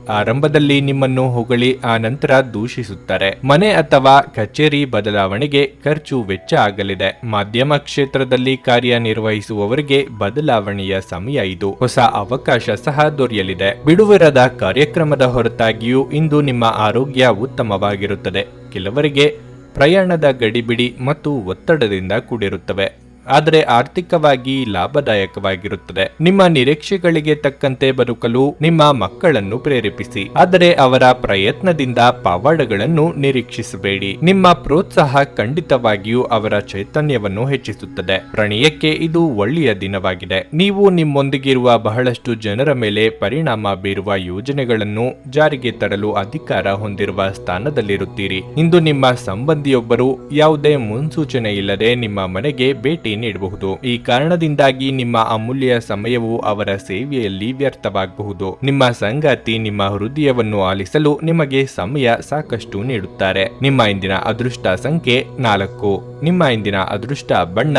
ಆರಂಭದಲ್ಲಿ ನಿಮ್ಮನ್ನು ಹೊಗಳಿ, ಆ ನಂತರ ದೂಷಿಸುತ್ತಾರೆ. ಮನೆ ಅಥವಾ ಕಚೇರಿ ಬದಲಾವಣೆಗೆ ಖರ್ಚು ವೆಚ್ಚ ಆಗಲಿದೆ. ಮಾಧ್ಯಮ ಕ್ಷೇತ್ರದಲ್ಲಿ ಕಾರ್ಯನಿರ್ವಹಿಸುವವರಿಗೆ ಬದಲಾವಣೆಯ ಸಮಯ ಇದು. ಹೊಸ ಅವಕಾಶ ಸಹ ದೊರೆಯಲಿದೆ. ಬಿಡುವಿರದ ಕಾರ್ಯಕ್ರಮದ ಹೊರತಾಗಿಯೂ ಇಂದು ನಿಮ್ಮ ಆರೋಗ್ಯ ಉತ್ತಮವಾಗಿರುತ್ತದೆ. ಕೆಲವರಿಗೆ ಪ್ರಯಾಣದ ಗಡಿಬಿಡಿ ಮತ್ತು ಒತ್ತಡದಿಂದ ಕೂಡಿರುತ್ತವೆ. ಆದರೆ ಆರ್ಥಿಕವಾಗಿ ಲಾಭದಾಯಕವಾಗಿರುತ್ತದೆ. ನಿಮ್ಮ ನಿರೀಕ್ಷೆಗಳಿಗೆ ತಕ್ಕಂತೆ ಬದುಕಲು ನಿಮ್ಮ ಮಕ್ಕಳನ್ನು ಪ್ರೇರೇಪಿಸಿ. ಆದರೆ ಅವರ ಪ್ರಯತ್ನದಿಂದ ಪವಾಡಗಳನ್ನು ನಿರೀಕ್ಷಿಸಬೇಡಿ. ನಿಮ್ಮ ಪ್ರೋತ್ಸಾಹ ಖಂಡಿತವಾಗಿಯೂ ಅವರ ಚೈತನ್ಯವನ್ನು ಹೆಚ್ಚಿಸುತ್ತದೆ. ಪ್ರಣಯಕ್ಕೆ ಇದು ಒಳ್ಳೆಯ ದಿನವಾಗಿದೆ. ನೀವು ನಿಮ್ಮೊಂದಿಗಿರುವ ಬಹಳಷ್ಟು ಜನರ ಮೇಲೆ ಪರಿಣಾಮ ಬೀರುವ ಯೋಜನೆಗಳನ್ನು ಜಾರಿಗೆ ತರಲು ಅಧಿಕಾರ ಹೊಂದಿರುವ ಸ್ಥಾನದಲ್ಲಿರುತ್ತೀರಿ. ಇಂದು ನಿಮ್ಮ ಸಂಬಂಧಿಯೊಬ್ಬರು ಯಾವುದೇ ಮುನ್ಸೂಚನೆ ಇಲ್ಲದೆ ನಿಮ್ಮ ಮನೆಗೆ ಭೇಟಿ ನೀಡಬಹುದು. ಈ ಕಾರಣದಿಂದಾಗಿ ನಿಮ್ಮ ಅಮೂಲ್ಯ ಸಮಯವು ಅವರ ಸೇವೆಯಲ್ಲಿ ವ್ಯರ್ಥವಾಗಬಹುದು. ನಿಮ್ಮ ಸಂಗಾತಿ ನಿಮ್ಮ ಹೃದಯವನ್ನು ಆಲಿಸಲು ನಿಮಗೆ ಸಮಯ ಸಾಕಷ್ಟು ನೀಡುತ್ತಾರೆ. ನಿಮ್ಮ ಇಂದಿನ ಅದೃಷ್ಟ ಸಂಖ್ಯೆ ನಾಲ್ಕು. ನಿಮ್ಮ ಇಂದಿನ ಅದೃಷ್ಟ ಬಣ್ಣ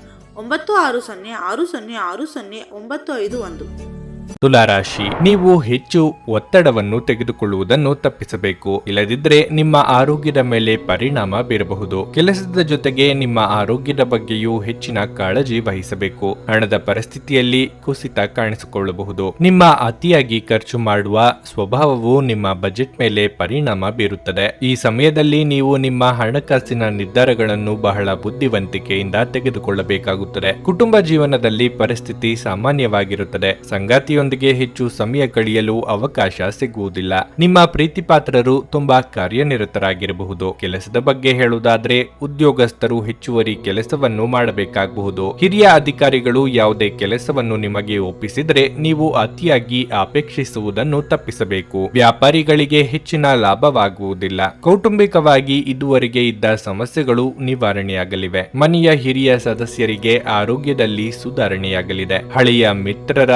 ಒಂಬತ್ತು ಆರು ಸೊನ್ನೆ ಆರು ಸೊನ್ನೆ ಆರು ಸೊನ್ನೆ ಒಂಬತ್ತು ಐದು ಒಂದು. ತುಲಾರಾಶಿ, ನೀವು ಹೆಚ್ಚು ಒತ್ತಡವನ್ನು ತೆಗೆದುಕೊಳ್ಳುವುದನ್ನು ತಪ್ಪಿಸಬೇಕು. ಇಲ್ಲದಿದ್ದರೆ ನಿಮ್ಮ ಆರೋಗ್ಯದ ಮೇಲೆ ಪರಿಣಾಮ ಬೀರಬಹುದು. ಕೆಲಸದ ಜೊತೆಗೆ ನಿಮ್ಮ ಆರೋಗ್ಯದ ಬಗ್ಗೆಯೂ ಹೆಚ್ಚಿನ ಕಾಳಜಿ ವಹಿಸಬೇಕು. ಹಣದ ಪರಿಸ್ಥಿತಿಯಲ್ಲಿ ಕುಸಿತ ಕಾಣಿಸಿಕೊಳ್ಳಬಹುದು. ನಿಮ್ಮ ಅತಿಯಾಗಿ ಖರ್ಚು ಮಾಡುವ ಸ್ವಭಾವವು ನಿಮ್ಮ ಬಜೆಟ್ ಮೇಲೆ ಪರಿಣಾಮ ಬೀರುತ್ತದೆ. ಈ ಸಮಯದಲ್ಲಿ ನೀವು ನಿಮ್ಮ ಹಣಕಾಸಿನ ನಿರ್ಧಾರಗಳನ್ನು ಬಹಳ ಬುದ್ಧಿವಂತಿಕೆಯಿಂದ ತೆಗೆದುಕೊಳ್ಳಬೇಕಾಗುತ್ತದೆ. ಕುಟುಂಬ ಜೀವನದಲ್ಲಿ ಪರಿಸ್ಥಿತಿ ಸಾಮಾನ್ಯವಾಗಿರುತ್ತದೆ. ಸಂಗಾತಿಯೊಂದಿಗೆ ಹೆಚ್ಚು ಸಮಯ ಕಳೆಯಲು ಅವಕಾಶ ಸಿಗುವುದಿಲ್ಲ. ನಿಮ್ಮ ಪ್ರೀತಿಪಾತ್ರರು ತುಂಬಾ ಕಾರ್ಯನಿರತರಾಗಿರಬಹುದು. ಕೆಲಸದ ಬಗ್ಗೆ ಹೇಳುವುದಾದ್ರೆ, ಉದ್ಯೋಗಸ್ಥರು ಹೆಚ್ಚುವರಿ ಕೆಲಸವನ್ನು ಮಾಡಬೇಕಾಗಬಹುದು. ಹಿರಿಯ ಅಧಿಕಾರಿಗಳು ಯಾವುದೇ ಕೆಲಸವನ್ನು ನಿಮಗೆ ಒಪ್ಪಿಸಿದರೆ, ನೀವು ಅತಿಯಾಗಿ ಅಪೇಕ್ಷಿಸುವುದನ್ನು ತಪ್ಪಿಸಬೇಕು. ವ್ಯಾಪಾರಿಗಳಿಗೆ ಹೆಚ್ಚಿನ ಲಾಭವಾಗುವುದಿಲ್ಲ. ಕೌಟುಂಬಿಕವಾಗಿ ಇದುವರೆಗೆ ಇದ್ದ ಸಮಸ್ಯೆಗಳು ನಿವಾರಣೆಯಾಗಲಿವೆ. ಮನೆಯ ಹಿರಿಯ ಸದಸ್ಯರಿಗೆ ಆರೋಗ್ಯದಲ್ಲಿ ಸುಧಾರಣೆಯಾಗಲಿದೆ. ಹಳೆಯ ಮಿತ್ರರ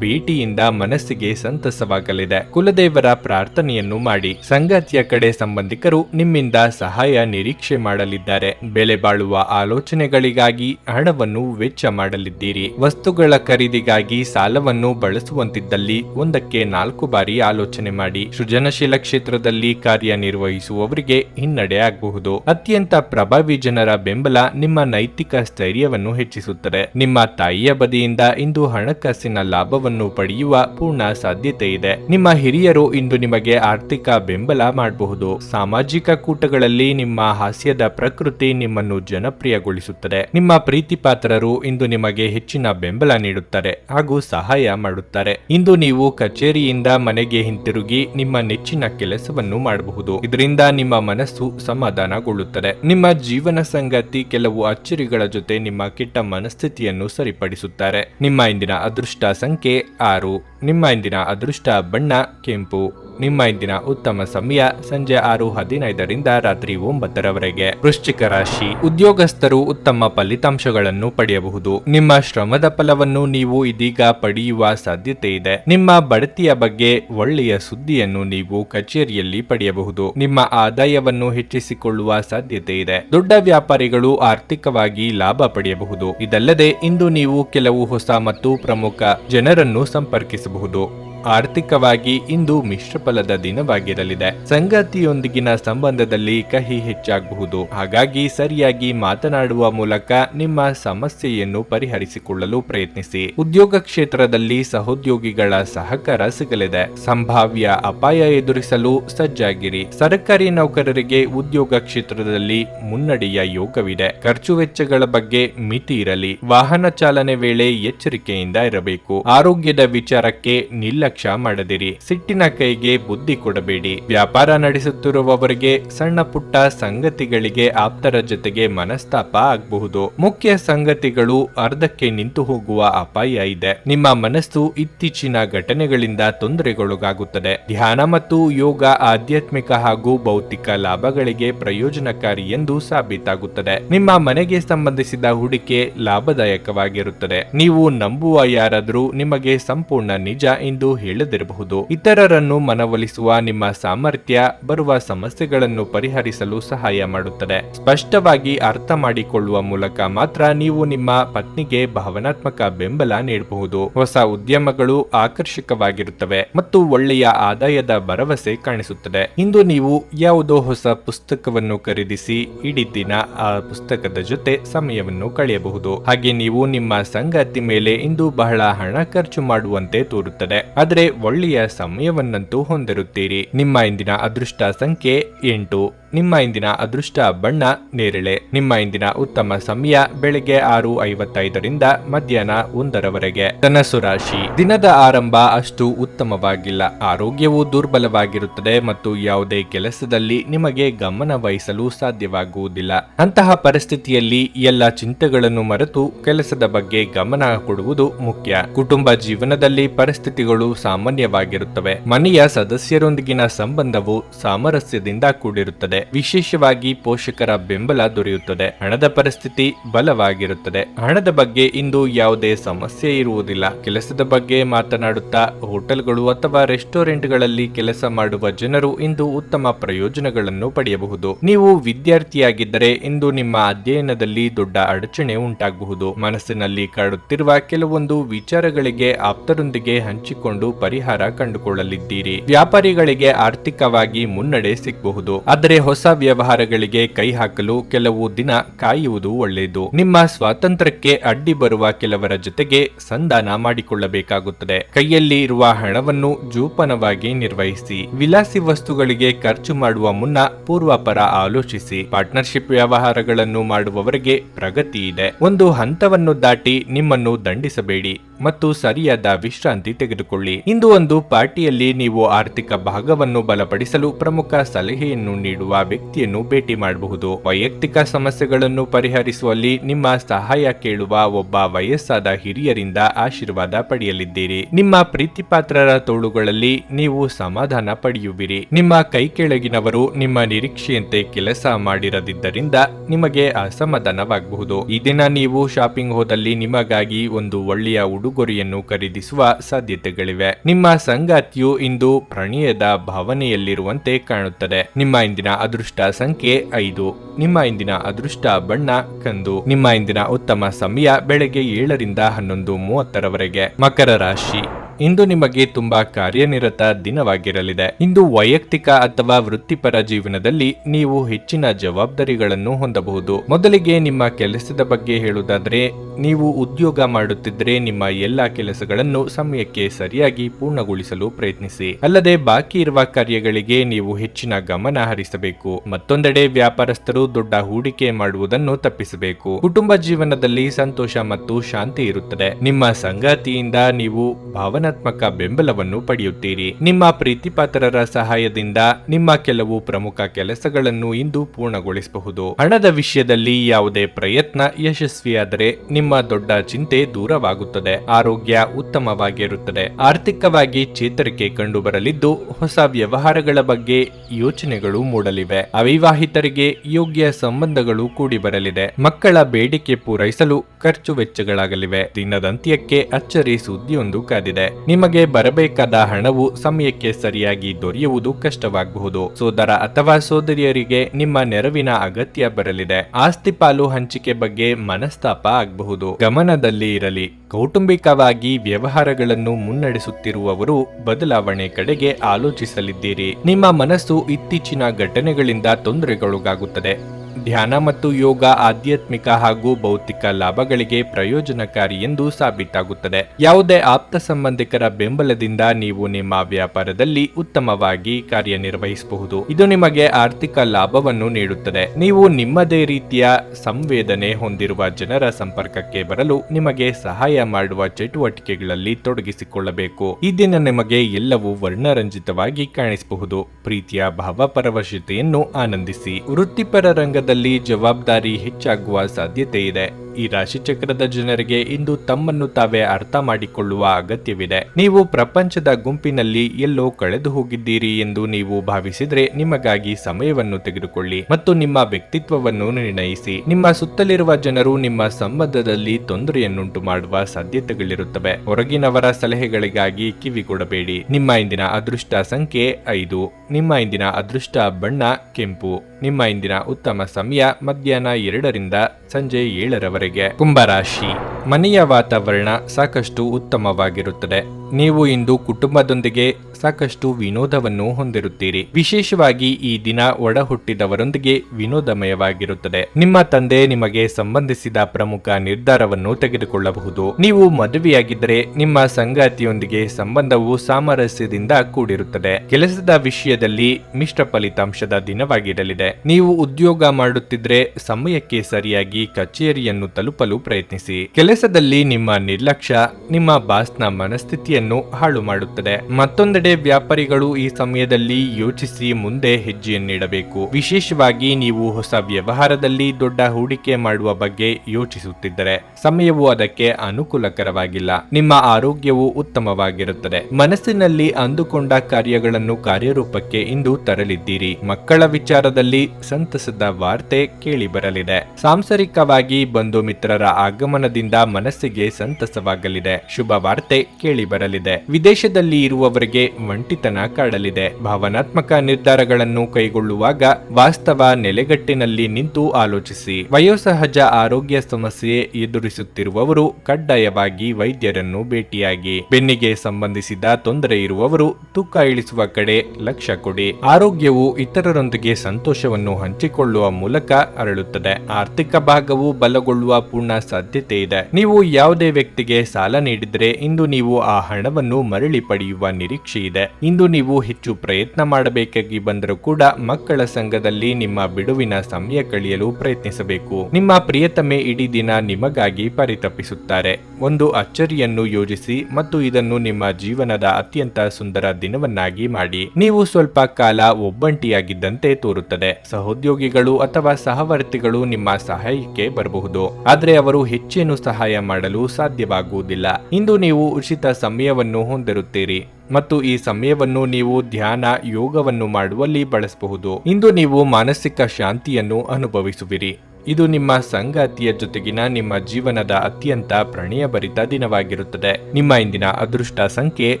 ಭೇಟಿಯಿಂದ ಮನಸ್ಸಿಗೆ ಸಂತಸವಾಗಲಿದೆ. ಕುಲದೇವರ ಪ್ರಾರ್ಥನೆಯನ್ನು ಮಾಡಿ. ಸಂಗಾತಿಯ ಕಡೆ ಸಂಬಂಧಿಕರು ನಿಮ್ಮಿಂದ ಸಹಾಯ ನಿರೀಕ್ಷೆ ಮಾಡಲಿದ್ದಾರೆ. ಬೆಲೆ ಬಾಳುವ ಆಲೋಚನೆಗಳಿಗಾಗಿ ಹಣವನ್ನು ವೆಚ್ಚ ಮಾಡಲಿದ್ದೀರಿ. ವಸ್ತುಗಳ ಖರೀದಿಗಾಗಿ ಸಾಲವನ್ನು ಬಳಸುವಂತಿದ್ದಲ್ಲಿ ಒಂದಕ್ಕೆ ನಾಲ್ಕು ಬಾರಿ ಆಲೋಚನೆ ಮಾಡಿ. ಸೃಜನಶೀಲ ಕ್ಷೇತ್ರದಲ್ಲಿ ಕಾರ್ಯನಿರ್ವಹಿಸುವವರಿಗೆ ಹಿನ್ನಡೆ ಆಗಬಹುದು. ಅತ್ಯಂತ ಪ್ರಭಾವಿ ಜನರ ಬೆಂಬಲ ನಿಮ್ಮ ನೈತಿಕ ಸ್ಥೈರ್ಯವನ್ನು ಹೆಚ್ಚಿಸುತ್ತದೆ. ನಿಮ್ಮ ತಾಯಿಯ ಬದಿಯಿಂದ ಇಂದು ಹಣಕಾಸಿನ ಲಾಭವನ್ನು ಪಡೆಯುವ ಪೂರ್ಣ ಸಾಧ್ಯತೆ ಇದೆ. ನಿಮ್ಮ ಹಿರಿಯರು ಇಂದು ನಿಮಗೆ ಆರ್ಥಿಕ ಬೆಂಬಲ ಮಾಡಬಹುದು. ಸಾಮಾಜಿಕ ಕೂಟಗಳಲ್ಲಿ ನಿಮ್ಮ ಹಾಸ್ಯದ ಪ್ರಕೃತಿ ನಿಮ್ಮನ್ನು ಜನಪ್ರಿಯಗೊಳಿಸುತ್ತದೆ. ನಿಮ್ಮ ಪ್ರೀತಿ ಪಾತ್ರರು ಇಂದು ನಿಮಗೆ ಹೆಚ್ಚಿನ ಬೆಂಬಲ ನೀಡುತ್ತಾರೆ ಹಾಗೂ ಸಹಾಯ ಮಾಡುತ್ತಾರೆ. ಇಂದು ನೀವು ಕಚೇರಿಯಿಂದ ಮನೆಗೆ ಹಿಂತಿರುಗಿ ನಿಮ್ಮ ನೆಚ್ಚಿನ ಕೆಲಸವನ್ನು ಮಾಡಬಹುದು. ಇದರಿಂದ ನಿಮ್ಮ ಮನಸ್ಸು ಸಮಾಧಾನಗೊಳ್ಳುತ್ತದೆ. ನಿಮ್ಮ ಜೀವನ ಸಂಗತಿ ಕೆಲವು ಅಚ್ಚರಿಗಳ ಜೊತೆ ನಿಮ್ಮ ಕೆಟ್ಟ ಮನಸ್ಥಿತಿಯನ್ನು ಸರಿಪಡಿಸುತ್ತಾರೆ. ನಿಮ್ಮ ಇಂದಿನ ಅದೃಷ್ಟ ಸಂಖ್ಯೆ ಆರು. ನಿಮ್ಮ ಇಂದಿನ ಅದೃಷ್ಟ ಬಣ್ಣ, ಕೆಂಪು, ನಿಮ್ಮ ಇಂದಿನ ಉತ್ತಮ ಸಮಯ ಸಂಜೆ ಆರು ಹದಿನೈದರಿಂದ ರಾತ್ರಿ ಒಂಬತ್ತರವರೆಗೆ. ವೃಶ್ಚಿಕ ರಾಶಿ, ಉದ್ಯೋಗಸ್ಥರು ಉತ್ತಮ ಫಲಿತಾಂಶಗಳನ್ನು ಪಡೆಯಬಹುದು. ನಿಮ್ಮ ಶ್ರಮದ ಫಲವನ್ನು ನೀವು ಇದೀಗ ಪಡೆಯುವ ಸಾಧ್ಯತೆ ಇದೆ. ನಿಮ್ಮ ಬಡತಿಯ ಬಗ್ಗೆ ಒಳ್ಳೆಯ ಸುದ್ದಿಯನ್ನು ನೀವು ಕಚೇರಿಯಲ್ಲಿ ಪಡೆಯಬಹುದು. ನಿಮ್ಮ ಆದಾಯವನ್ನು ಹೆಚ್ಚಿಸಿಕೊಳ್ಳುವ ಸಾಧ್ಯತೆ ಇದೆ. ದೊಡ್ಡ ವ್ಯಾಪಾರಿಗಳು ಆರ್ಥಿಕವಾಗಿ ಲಾಭ ಪಡೆಯಬಹುದು. ಇದಲ್ಲದೆ ಇಂದು ನೀವು ಕೆಲವು ಹೊಸ ಮತ್ತು ಪ್ರಮುಖ ಜನರನ್ನು ಸಂಪರ್ಕಿಸಬಹುದು ಆರ್ಥಿಕವಾಗಿ ಇಂದು ಮಿಶ್ರಫಲದ ದಿನವಾಗಿರಲಿದೆ. ಸಂಗಾತಿಯೊಂದಿಗಿನ ಸಂಬಂಧದಲ್ಲಿ ಕಹಿ ಹೆಚ್ಚಾಗಬಹುದು. ಹಾಗಾಗಿ ಸರಿಯಾಗಿ ಮಾತನಾಡುವ ಮೂಲಕ ನಿಮ್ಮ ಸಮಸ್ಯೆಯನ್ನು ಪರಿಹರಿಸಿಕೊಳ್ಳಲು ಪ್ರಯತ್ನಿಸಿ. ಉದ್ಯೋಗ ಕ್ಷೇತ್ರದಲ್ಲಿ ಸಹೋದ್ಯೋಗಿಗಳ ಸಹಕಾರ ಸಿಗಲಿದೆ. ಸಂಭಾವ್ಯ ಅಪಾಯ ಎದುರಿಸಲು ಸಜ್ಜಾಗಿರಿ. ಸರ್ಕಾರಿ ನೌಕರರಿಗೆ ಉದ್ಯೋಗ ಕ್ಷೇತ್ರದಲ್ಲಿ ಮುನ್ನಡೆಯ ಯೋಗವಿದೆ. ಖರ್ಚು ವೆಚ್ಚಗಳ ಬಗ್ಗೆ ಮಿತಿ ಇರಲಿ. ವಾಹನ ಚಾಲನೆ ವೇಳೆ ಎಚ್ಚರಿಕೆಯಿಂದ ಇರಬೇಕು. ಆರೋಗ್ಯದ ವಿಚಾರಕ್ಕೆ ನಿರ್ಲಕ್ಷ್ಯ ಮಾಡದಿರಿ. ಸಿಟ್ಟಿನ ಕೈಗೆ ಬುದ್ಧಿ ಕೊಡಬೇಡಿ. ವ್ಯಾಪಾರ ನಡೆಸುತ್ತಿರುವವರಿಗೆ ಸಣ್ಣ ಪುಟ್ಟ ಸಂಗತಿಗಳಿಗೆ ಆಪ್ತರ ಜೊತೆಗೆ ಮನಸ್ತಾಪ ಆಗಬಹುದು. ಮುಖ್ಯ ಸಂಗತಿಗಳು ಅರ್ಧಕ್ಕೆ ನಿಂತು ಹೋಗುವ ಅಪಾಯ ಇದೆ. ನಿಮ್ಮ ಮನಸ್ಸು ಇತ್ತೀಚಿನ ಘಟನೆಗಳಿಂದ ತೊಂದರೆಗೊಳಗಾಗುತ್ತದೆ. ಧ್ಯಾನ ಮತ್ತು ಯೋಗ ಆಧ್ಯಾತ್ಮಿಕ ಹಾಗೂ ಭೌತಿಕ ಲಾಭಗಳಿಗೆ ಪ್ರಯೋಜನಕಾರಿ ಎಂದು ಸಾಬೀತಾಗುತ್ತದೆ. ನಿಮ್ಮ ಮನೆಗೆ ಸಂಬಂಧಿಸಿದ ಹೂಡಿಕೆ ಲಾಭದಾಯಕವಾಗಿರುತ್ತದೆ. ನೀವು ನಂಬುವ ಯಾರಾದರೂ ನಿಮಗೆ ಸಂಪೂರ್ಣ ನಿಜ ಎಂದು ಹೇಳದಿರಬಹುದು. ಇತರರನ್ನು ಮನವೊಲಿಸುವ ನಿಮ್ಮ ಸಾಮರ್ಥ್ಯ ಬರುವ ಸಮಸ್ಯೆಗಳನ್ನು ಪರಿಹರಿಸಲು ಸಹಾಯ ಮಾಡುತ್ತದೆ. ಸ್ಪಷ್ಟವಾಗಿ ಅರ್ಥ ಮಾಡಿಕೊಳ್ಳುವ ಮೂಲಕ ಮಾತ್ರ ನೀವು ನಿಮ್ಮ ಪತ್ನಿಗೆ ಭಾವನಾತ್ಮಕ ಬೆಂಬಲ ನೀಡಬಹುದು. ಹೊಸ ಉದ್ಯಮಗಳು ಆಕರ್ಷಕವಾಗಿರುತ್ತವೆ ಮತ್ತು ಒಳ್ಳೆಯ ಆದಾಯದ ಭರವಸೆ ಕಾಣಿಸುತ್ತದೆ. ಇಂದು ನೀವು ಯಾವುದೋ ಹೊಸ ಪುಸ್ತಕವನ್ನು ಖರೀದಿಸಿ, ಇಡೀ ದಿನ ಆ ಪುಸ್ತಕದ ಜೊತೆ ಸಮಯವನ್ನು ಕಳೆಯಬಹುದು. ಹಾಗೆ ನೀವು ನಿಮ್ಮ ಸಂಗಾತಿ ಮೇಲೆ ಇಂದು ಬಹಳ ಹಣ ಖರ್ಚು ಮಾಡುವಂತೆ ತೋರುತ್ತದೆ. ಆದರೆ ಒಳ್ಳೆಯ ಸಮಯವನ್ನಂತೂ ಹೊಂದಿರುತ್ತೀರಿ. ನಿಮ್ಮ ಇಂದಿನ ಅದೃಷ್ಟ ಸಂಖ್ಯೆ ಎಂಟು. ನಿಮ್ಮ ಇಂದಿನ ಅದೃಷ್ಟ ಬಣ್ಣ ನೇರಳೆ. ನಿಮ್ಮ ಇಂದಿನ ಉತ್ತಮ ಸಮಯ ಬೆಳಿಗ್ಗೆ ಆರು ಐವತ್ತೈದರಿಂದ ಮಧ್ಯಾಹ್ನ ಒಂದರವರೆಗೆ. ಧನಸು ರಾಶಿ. ದಿನದ ಆರಂಭ ಅಷ್ಟು ಉತ್ತಮವಾಗಿಲ್ಲ. ಆರೋಗ್ಯವು ದುರ್ಬಲವಾಗಿರುತ್ತದೆ ಮತ್ತು ಯಾವುದೇ ಕೆಲಸದಲ್ಲಿ ನಿಮಗೆ ಗಮನ ವಹಿಸಲು ಸಾಧ್ಯವಾಗುವುದಿಲ್ಲ. ಅಂತಹ ಪರಿಸ್ಥಿತಿಯಲ್ಲಿ ಎಲ್ಲ ಚಿಂತೆಗಳನ್ನು ಮರೆತು ಕೆಲಸದ ಬಗ್ಗೆ ಗಮನ ಕೊಡುವುದು ಮುಖ್ಯ. ಕುಟುಂಬ ಜೀವನದಲ್ಲಿ ಪರಿಸ್ಥಿತಿಗಳು ಸಾಮಾನ್ಯವಾಗಿರುತ್ತವೆ. ಮನೆಯ ಸದಸ್ಯರೊಂದಿಗಿನ ಸಂಬಂಧವು ಸಾಮರಸ್ಯದಿಂದ ಕೂಡಿರುತ್ತದೆ. ವಿಶೇಷವಾಗಿ ಪೋಷಕರ ಬೆಂಬಲ ದೊರೆಯುತ್ತದೆ. ಹಣದ ಪರಿಸ್ಥಿತಿ ಬಲವಾಗಿರುತ್ತದೆ. ಹಣದ ಬಗ್ಗೆ ಇಂದು ಯಾವುದೇ ಸಮಸ್ಯೆ ಇರುವುದಿಲ್ಲ. ಕೆಲಸದ ಬಗ್ಗೆ ಮಾತನಾಡುತ್ತಾ, ಹೋಟೆಲ್ಗಳು ಅಥವಾ ರೆಸ್ಟೋರೆಂಟ್ಗಳಲ್ಲಿ ಕೆಲಸ ಮಾಡುವ ಜನರು ಇಂದು ಉತ್ತಮ ಪ್ರಯೋಜನಗಳನ್ನು ಪಡೆಯಬಹುದು. ನೀವು ವಿದ್ಯಾರ್ಥಿಯಾಗಿದ್ದರೆ ಇಂದು ನಿಮ್ಮ ಅಧ್ಯಯನದಲ್ಲಿ ದೊಡ್ಡ ಅಡಚಣೆ ಉಂಟಾಗಬಹುದು. ಮನಸ್ಸಿನಲ್ಲಿ ಕಾಡುತ್ತಿರುವ ಕೆಲವೊಂದು ವಿಚಾರಗಳಿಗೆ ಆಪ್ತರೊಂದಿಗೆ ಹಂಚಿಕೊಂಡು ಪರಿಹಾರ ಕಂಡುಕೊಳ್ಳಲಿದ್ದೀರಿ. ವ್ಯಾಪಾರಿಗಳಿಗೆ ಆರ್ಥಿಕವಾಗಿ ಮುನ್ನಡೆ ಸಿಗಬಹುದು. ಆದರೆ ವ್ಯವಹಾರಗಳಿಗೆ ಕೈ ಹಾಕಲು ಕೆಲವು ದಿನ ಕಾಯುವುದು ಒಳ್ಳೆಯದು. ನಿಮ್ಮ ಸ್ವಾತಂತ್ರ್ಯಕ್ಕೆ ಅಡ್ಡಿ ಬರುವ ಕೆಲವರ ಜೊತೆಗೆ ಸಂಧಾನ ಮಾಡಿಕೊಳ್ಳಬೇಕಾಗುತ್ತದೆ. ಕೈಯಲ್ಲಿ ಇರುವ ಹಣವನ್ನು ಜೋಪಾನವಾಗಿ ನಿರ್ವಹಿಸಿ, ವಿಲಾಸಿ ವಸ್ತುಗಳಿಗೆ ಖರ್ಚು ಮಾಡುವ ಮುನ್ನ ಪೂರ್ವಾಪರ ಆಲೋಚಿಸಿ, ಪಾರ್ಟ್ನರ್ಶಿಪ್ ವ್ಯವಹಾರಗಳನ್ನು ಮಾಡುವವರಿಗೆ ಪ್ರಗತಿ ಇದೆ. ಒಂದು ಹಂತವನ್ನು ದಾಟಿ ನಿಮ್ಮನ್ನು ದಂಡಿಸಬೇಡಿ. ಮತ್ತು ಸರಿಯಾದ ವಿಶ್ರಾಂತಿ ತೆಗೆದುಕೊಳ್ಳಿ. ಇಂದು ಒಂದು ಪಾರ್ಟಿಯಲ್ಲಿ ನೀವು ಆರ್ಥಿಕ ಭಾಗವನ್ನು ಬಲಪಡಿಸಲು ಪ್ರಮುಖ ಸಲಹೆಯನ್ನು ನೀಡುವ ವ್ಯಕ್ತಿಯನ್ನು ಭೇಟಿ ಮಾಡಬಹುದು. ವೈಯಕ್ತಿಕ ಸಮಸ್ಯೆಗಳನ್ನು ಪರಿಹರಿಸುವಲ್ಲಿ ನಿಮ್ಮ ಸಹಾಯ ಕೇಳುವ ಒಬ್ಬ ವಯಸ್ಸಾದ ಹಿರಿಯರಿಂದ ಆಶೀರ್ವಾದ ಪಡೆಯಲಿದ್ದೀರಿ. ನಿಮ್ಮ ಪ್ರೀತಿಪಾತ್ರರ ತೋಳುಗಳಲ್ಲಿ ನೀವು ಸಮಾಧಾನ ಪಡೆಯುವಿರಿ. ನಿಮ್ಮ ಕೈ ಕೆಳಗಿನವರು ನಿಮ್ಮ ನಿರೀಕ್ಷೆಯಂತೆ ಕೆಲಸ ಮಾಡಿರದಿದ್ದರಿಂದ ನಿಮಗೆ ಅಸಮಾಧಾನವಾಗಬಹುದು. ಈ ದಿನ ನೀವು ಶಾಪಿಂಗ್ ಹೋದಲ್ಲಿ ನಿಮಗಾಗಿ ಒಂದು ಒಳ್ಳೆಯ ಉಡುಗೊರೆಯನ್ನು ಖರೀದಿಸುವ ಸಾಧ್ಯತೆಗಳಿವೆ. ನಿಮ್ಮ ಸಂಗಾತಿಯು ಇಂದು ಪ್ರಣಯದ ಭಾವನೆಯಲ್ಲಿರುವಂತೆ ಕಾಣುತ್ತದೆ. ನಿಮ್ಮ ಇಂದಿನ ಅದೃಷ್ಟ ಸಂಖ್ಯೆ ಐದು. ನಿಮ್ಮ ಇಂದಿನ ಅದೃಷ್ಟ ಬಣ್ಣ ಕಂದು. ನಿಮ್ಮ ಇಂದಿನ ಉತ್ತಮ ಸಮಯ ಬೆಳಗ್ಗೆ ಏಳರಿಂದ ಹನ್ನೊಂದು ಮೂವತ್ತರವರೆಗೆ. ಮಕರ ರಾಶಿ. ಇಂದು ನಿಮಗೆ ತುಂಬಾ ಕಾರ್ಯನಿರತ ದಿನವಾಗಿರಲಿದೆ. ಇಂದು ವೈಯಕ್ತಿಕ ಅಥವಾ ವೃತ್ತಿಪರ ಜೀವನದಲ್ಲಿ ನೀವು ಹೆಚ್ಚಿನ ಜವಾಬ್ದಾರಿಗಳನ್ನು ಹೊಂದಬಹುದು. ಮೊದಲಿಗೆ ನಿಮ್ಮ ಕೆಲಸದ ಬಗ್ಗೆ ಹೇಳುವುದಾದ್ರೆ, ನೀವು ಉದ್ಯೋಗ ಮಾಡುತ್ತಿದ್ದರೆ ನಿಮ್ಮ ಎಲ್ಲಾ ಕೆಲಸಗಳನ್ನು ಸಮಯಕ್ಕೆ ಸರಿಯಾಗಿ ಪೂರ್ಣಗೊಳಿಸಲು ಪ್ರಯತ್ನಿಸಿ. ಅಲ್ಲದೆ ಬಾಕಿ ಇರುವ ಕಾರ್ಯಗಳಿಗೆ ನೀವು ಹೆಚ್ಚಿನ ಗಮನ ಹರಿಸಬೇಕು. ಮತ್ತೊಂದೆಡೆ ವ್ಯಾಪಾರಸ್ಥರು ದೊಡ್ಡ ಹೂಡಿಕೆ ಮಾಡುವುದನ್ನು ತಪ್ಪಿಸಬೇಕು. ಕುಟುಂಬ ಜೀವನದಲ್ಲಿ ಸಂತೋಷ ಮತ್ತು ಶಾಂತಿ ಇರುತ್ತದೆ. ನಿಮ್ಮ ಸಂಗಾತಿಯಿಂದ ನೀವು ಭಾವನಾತ್ಮಕ ಬೆಂಬಲವನ್ನು ಪಡೆಯುತ್ತೀರಿ. ನಿಮ್ಮ ಪ್ರೀತಿಪಾತ್ರರ ಸಹಾಯದಿಂದ ನಿಮ್ಮ ಕೆಲವು ಪ್ರಮುಖ ಕೆಲಸಗಳನ್ನು ಇಂದು ಪೂರ್ಣಗೊಳಿಸಬಹುದು. ಹಣದ ವಿಷಯದಲ್ಲಿ ಯಾವುದೇ ಪ್ರಯತ್ನ ಯಶಸ್ವಿಯಾದರೆ ನಿಮ್ಮ ದೊಡ್ಡ ಚಿಂತೆ ದೂರವಾಗುತ್ತದೆ. ಆರೋಗ್ಯ ಉತ್ತಮವಾಗಿರುತ್ತದೆ. ಆರ್ಥಿಕವಾಗಿ ಚೇತರಿಕೆ ಕಂಡುಬರಲಿದ್ದು ಹೊಸ ವ್ಯವಹಾರಗಳ ಬಗ್ಗೆ ಯೋಚನೆಗಳು ಮೂಡಲಿವೆ. ಅವಿವಾಹಿತರಿಗೆ ಯೋಗ್ಯ ಸಂಬಂಧಗಳು ಕೂಡಿ ಬರಲಿದೆ ಮಕ್ಕಳ ಬೇಡಿಕೆ ಪೂರೈಸಲು ಖರ್ಚು ವೆಚ್ಚಗಳಾಗಲಿವೆ. ದಿನದಂತ್ಯಕ್ಕೆ ಅಚ್ಚರಿ ಸುದ್ದಿಯೊಂದು ಕಾದಿದೆ. ನಿಮಗೆ ಬರಬೇಕಾದ ಹಣವು ಸಮಯಕ್ಕೆ ಸರಿಯಾಗಿ ದೊರೆಯುವುದು ಕಷ್ಟವಾಗಬಹುದು. ಸೋದರ ಅಥವಾ ಸೋದರಿಯರಿಗೆ ನಿಮ್ಮ ನೆರವಿನ ಅಗತ್ಯ ಬರಲಿದೆ. ಆಸ್ತಿ ಪಾಲು ಹಂಚಿಕೆ ಬಗ್ಗೆ ಮನಸ್ತಾಪ ಆಗಬಹುದು. ಗಮನದಲ್ಲಿ ಇರಲಿ. ಕೌಟುಂಬಿಕವಾಗಿ ವ್ಯವಹಾರಗಳನ್ನು ಮುನ್ನಡೆಸುತ್ತಿರುವವರು ಬದಲಾವಣೆ ಕಡೆಗೆ ಆಲೋಚಿಸಲಿದ್ದೀರಿ. ನಿಮ್ಮ ಮನಸ್ಸು ಇತ್ತೀಚಿನ ಘಟನೆಗಳಿಂದ ತೊಂದರೆಗೊಳಗಾಗುತ್ತದೆ. ಧ್ಯಾನ ಮತ್ತು ಯೋಗ ಆಧ್ಯಾತ್ಮಿಕ ಹಾಗೂ ಭೌತಿಕ ಲಾಭಗಳಿಗೆ ಪ್ರಯೋಜನಕಾರಿ ಎಂದು ಸಾಬೀತಾಗುತ್ತದೆ. ಯಾವುದೇ ಆಪ್ತ ಸಂಬಂಧಿಕರ ಬೆಂಬಲದಿಂದ ನೀವು ನಿಮ್ಮ ವ್ಯಾಪಾರದಲ್ಲಿ ಉತ್ತಮವಾಗಿ ಕಾರ್ಯನಿರ್ವಹಿಸಬಹುದು. ಇದು ನಿಮಗೆ ಆರ್ಥಿಕ ಲಾಭವನ್ನು ನೀಡುತ್ತದೆ. ನೀವು ನಿಮ್ಮದೇ ರೀತಿಯ ಸಂವೇದನೆ ಹೊಂದಿರುವ ಜನರ ಸಂಪರ್ಕಕ್ಕೆ ಬರಲು ನಿಮಗೆ ಸಹಾಯ ಮಾಡುವ ಚಟುವಟಿಕೆಗಳಲ್ಲಿ ತೊಡಗಿಸಿಕೊಳ್ಳಬೇಕು. ಈ ದಿನ ನಿಮಗೆ ಎಲ್ಲವೂ ವರ್ಣರಂಜಿತವಾಗಿ ಕಾಣಿಸಬಹುದು. ಪ್ರೀತಿಯ ಭಾವಪರವಶತೆಯನ್ನು ಆನಂದಿಸಿ. ವೃತ್ತಿಪರ ರಂಗದಲ್ಲಿ ಜವಾಬ್ದಾರಿ ಹೆಚ್ಚಾಗುವ ಸಾಧ್ಯತೆ ಇದೆ ಈ ರಾಶಿಚಕ್ರದ ಜನರಿಗೆ ಇಂದು ತಮ್ಮನ್ನು ತಾವೇ ಅರ್ಥ ಮಾಡಿಕೊಳ್ಳುವ ಅಗತ್ಯವಿದೆ. ನೀವು ಪ್ರಪಂಚದ ಗುಂಪಿನಲ್ಲಿ ಎಲ್ಲೋ ಕಳೆದು ಹೋಗಿದ್ದೀರಿ ಎಂದು ನೀವು ಭಾವಿಸಿದ್ರೆ ನಿಮಗಾಗಿ ಸಮಯವನ್ನು ತೆಗೆದುಕೊಳ್ಳಿ ಮತ್ತು ನಿಮ್ಮ ವ್ಯಕ್ತಿತ್ವವನ್ನು ನಿರ್ಣಯಿಸಿ. ನಿಮ್ಮ ಸುತ್ತಲಿರುವ ಜನರು ನಿಮ್ಮ ಸಂಬಂಧದಲ್ಲಿ ತೊಂದರೆಯನ್ನುಂಟು ಮಾಡುವ ಸಾಧ್ಯತೆಗಳಿರುತ್ತವೆ. ಹೊರಗಿನವರ ಸಲಹೆಗಳಿಗಾಗಿ ಕಿವಿಗೊಡಬೇಡಿ. ನಿಮ್ಮ ಇಂದಿನ ಅದೃಷ್ಟ ಸಂಖ್ಯೆ ಐದು. ನಿಮ್ಮ ಇಂದಿನ ಅದೃಷ್ಟ ಬಣ್ಣ ಕೆಂಪು. ನಿಮ್ಮ ಇಂದಿನ ಉತ್ತಮ ಸಮಯ ಮಧ್ಯಾಹ್ನ ಎರಡರಿಂದ ಸಂಜೆ ಏಳರವರೆಗೆ. ಕುಂಭರಾಶಿ. ಮನೆಯ ವಾತಾವರಣ ಸಾಕಷ್ಟು ಉತ್ತಮವಾಗಿರುತ್ತದೆ. ನೀವು ಇಂದು ಕುಟುಂಬದೊಂದಿಗೆ ಸಾಕಷ್ಟು ವಿನೋದವನ್ನು ಹೊಂದಿರುತ್ತೀರಿ. ವಿಶೇಷವಾಗಿ ಈ ದಿನ ಒಡ ಹುಟ್ಟಿದವರೊಂದಿಗೆ ವಿನೋದಮಯವಾಗಿರುತ್ತದೆ. ನಿಮ್ಮ ತಂದೆ ನಿಮಗೆ ಸಂಬಂಧಿಸಿದ ಪ್ರಮುಖ ನಿರ್ಧಾರವನ್ನು ತೆಗೆದುಕೊಳ್ಳಬಹುದು. ನೀವು ಮದುವೆಯಾಗಿದ್ದರೆ ನಿಮ್ಮ ಸಂಗಾತಿಯೊಂದಿಗೆ ಸಂಬಂಧವು ಸಾಮರಸ್ಯದಿಂದ ಕೂಡಿರುತ್ತದೆ. ಕೆಲಸದ ವಿಷಯದಲ್ಲಿ ಮಿಶ್ರ ಫಲಿತಾಂಶದ ದಿನವಾಗಿರಲಿದೆ. ನೀವು ಉದ್ಯೋಗ ಮಾಡುತ್ತಿದ್ರೆ ಸಮಯಕ್ಕೆ ಸರಿಯಾಗಿ ಕಚೇರಿಯನ್ನು ತಲುಪಲು ಪ್ರಯತ್ನಿಸಿ. ಕೆಲಸದಲ್ಲಿ ನಿಮ್ಮ ನಿರ್ಲಕ್ಷ್ಯ, ನಿಮ್ಮ ಬಾಸ್ನ ಮನಸ್ಥಿತಿಯನ್ನು ಹಾಳು ಮಾಡುತ್ತದೆ ಮತ್ತೊಂದೆಡೆ ವ್ಯಾಪಾರಿಗಳು ಈ ಸಮಯದಲ್ಲಿ ಯೋಚಿಸಿ ಮುಂದೆ ಹೆಜ್ಜೆಯನ್ನಿಡಬೇಕು ವಿಶೇಷವಾಗಿ ನೀವು ಹೊಸ ವ್ಯವಹಾರದಲ್ಲಿ ದೊಡ್ಡ ಹೂಡಿಕೆ ಮಾಡುವ ಬಗ್ಗೆ ಯೋಚಿಸುತ್ತಿದ್ದರೆ ಸಮಯವು ಅದಕ್ಕೆ ಅನುಕೂಲಕರವಾಗಿಲ್ಲ. ನಿಮ್ಮ ಆರೋಗ್ಯವು ಉತ್ತಮವಾಗಿರುತ್ತದೆ. ಮನಸ್ಸಿನಲ್ಲಿ ಅಂದುಕೊಂಡ ಕಾರ್ಯಗಳನ್ನು ಕಾರ್ಯರೂಪಕ್ಕೆ ಇಂದು ತರಲಿದ್ದೀರಿ. ಮಕ್ಕಳ ವಿಚಾರದಲ್ಲಿ ಸಂತಸದ ವಾರ್ತೆ ಕೇಳಿ ಬರಲಿದೆ ಸಾಂಸಾರಿಕವಾಗಿ ಬಂಧು ಮಿತ್ರರ ಆಗಮನದಿಂದ ಮನಸ್ಸಿಗೆ ಸಂತಸವಾಗಲಿದೆ. ಶುಭ ವಾರ್ತೆ ಕೇಳಿ ಬರಲಿದೆ ವಿದೇಶದಲ್ಲಿ ಇರುವವರಿಗೆ ಒಂಟಿತನ ಕಾಡಲಿದೆ. ಭಾವನಾತ್ಮಕ ನಿರ್ಧಾರಗಳನ್ನು ಕೈಗೊಳ್ಳುವಾಗ ವಾಸ್ತವ ನೆಲೆಗಟ್ಟಿನಲ್ಲಿ ನಿಂತು ಆಲೋಚಿಸಿ. ವಯೋಸಹಜ ಆರೋಗ್ಯ ಸಮಸ್ಯೆ ಎದುರಿಸುತ್ತಿರುವವರು ಕಡ್ಡಾಯವಾಗಿ ವೈದ್ಯರನ್ನು ಭೇಟಿಯಾಗಿ. ಬೆನ್ನಿಗೆ ಸಂಬಂಧಿಸಿದ ತೊಂದರೆ ಇರುವವರು ತೂಕ ಇಳಿಸುವ ಕಡೆ ಲಕ್ಷ್ಯ ಕೊಡಿ. ಆರೋಗ್ಯವು ಇತರರೊಂದಿಗೆ ಸಂತೋಷವನ್ನು ಹಂಚಿಕೊಳ್ಳುವ ಮೂಲಕ ಅರಳುತ್ತದೆ. ಆರ್ಥಿಕ ಭಾಗವು ಬಲಗೊಳ್ಳುವ ಪೂರ್ಣ ಸಾಧ್ಯತೆ ಇದೆ. ನೀವು ಯಾವುದೇ ವ್ಯಕ್ತಿಗೆ ಸಾಲ ನೀಡಿದರೆ ಇಂದು ನೀವು ಆ ಹಣವನ್ನು ಮರಳಿ ಪಡೆಯುವ ನಿರೀಕ್ಷೆ ಇದೆ. ಇಂದು ನೀವು ಹೆಚ್ಚು ಪ್ರಯತ್ನ ಮಾಡಬೇಕಾಗಿ ಬಂದರೂ ಕೂಡ ಮಕ್ಕಳ ಸಂಘದಲ್ಲಿ ನಿಮ್ಮ ಬಿಡುವಿನ ಸಮಯ ಕಳೆಯಲು ಪ್ರಯತ್ನಿಸಬೇಕು. ನಿಮ್ಮ ಪ್ರಿಯತಮೆ ಇಡೀ ದಿನ ನಿಮಗಾಗಿ ಪರಿತಪಿಸುತ್ತಾರೆ. ಒಂದು ಅಚ್ಚರಿಯನ್ನು ಯೋಜಿಸಿ ಮತ್ತು ಇದನ್ನು ನಿಮ್ಮ ಜೀವನದ ಅತ್ಯಂತ ಸುಂದರ ದಿನವನ್ನಾಗಿ ಮಾಡಿ. ನೀವು ಸ್ವಲ್ಪ ಕಾಲ ಒಬ್ಬಂಟಿಯಾಗಿದ್ದಂತೆ ತೋರುತ್ತದೆ. ಸಹೋದ್ಯೋಗಿಗಳು ಅಥವಾ ಸಹವರ್ತಿಗಳು ನಿಮ್ಮ ಸಹಾಯಕ್ಕೆ ಬರಬಹುದು. ಆದರೆ ಅವರು ಹೆಚ್ಚೇನು ಸಹಾಯ ಮಾಡಲು ಸಾಧ್ಯವಾಗುವುದಿಲ್ಲ. ಇಂದು ನೀವು ಉಚಿತ ಸಮಯವನ್ನು ಹೊಂದಿರುತ್ತೀರಿ. ಮತ್ತು ಈ ಸಮಯವನ್ನು ನೀವು ಧ್ಯಾನ ಯೋಗವನ್ನು ಮಾಡುವಲ್ಲಿ ಬಳಸಬಹುದು. ಇಂದು ನೀವು ಮಾನಸಿಕ ಶಾಂತಿಯನ್ನು ಅನುಭವಿಸುವಿರಿ. ಇದು ನಿಮ್ಮ ಸಂಗಾತಿಯ ಜೊತೆಗಿನ ನಿಮ್ಮ ಜೀವನದ ಅತ್ಯಂತ ಪ್ರಣಯಭರಿತ ದಿನವಾಗಿರುತ್ತದೆ. ನಿಮ್ಮ ಇಂದಿನ ಅದೃಷ್ಟ ಸಂಖ್ಯೆ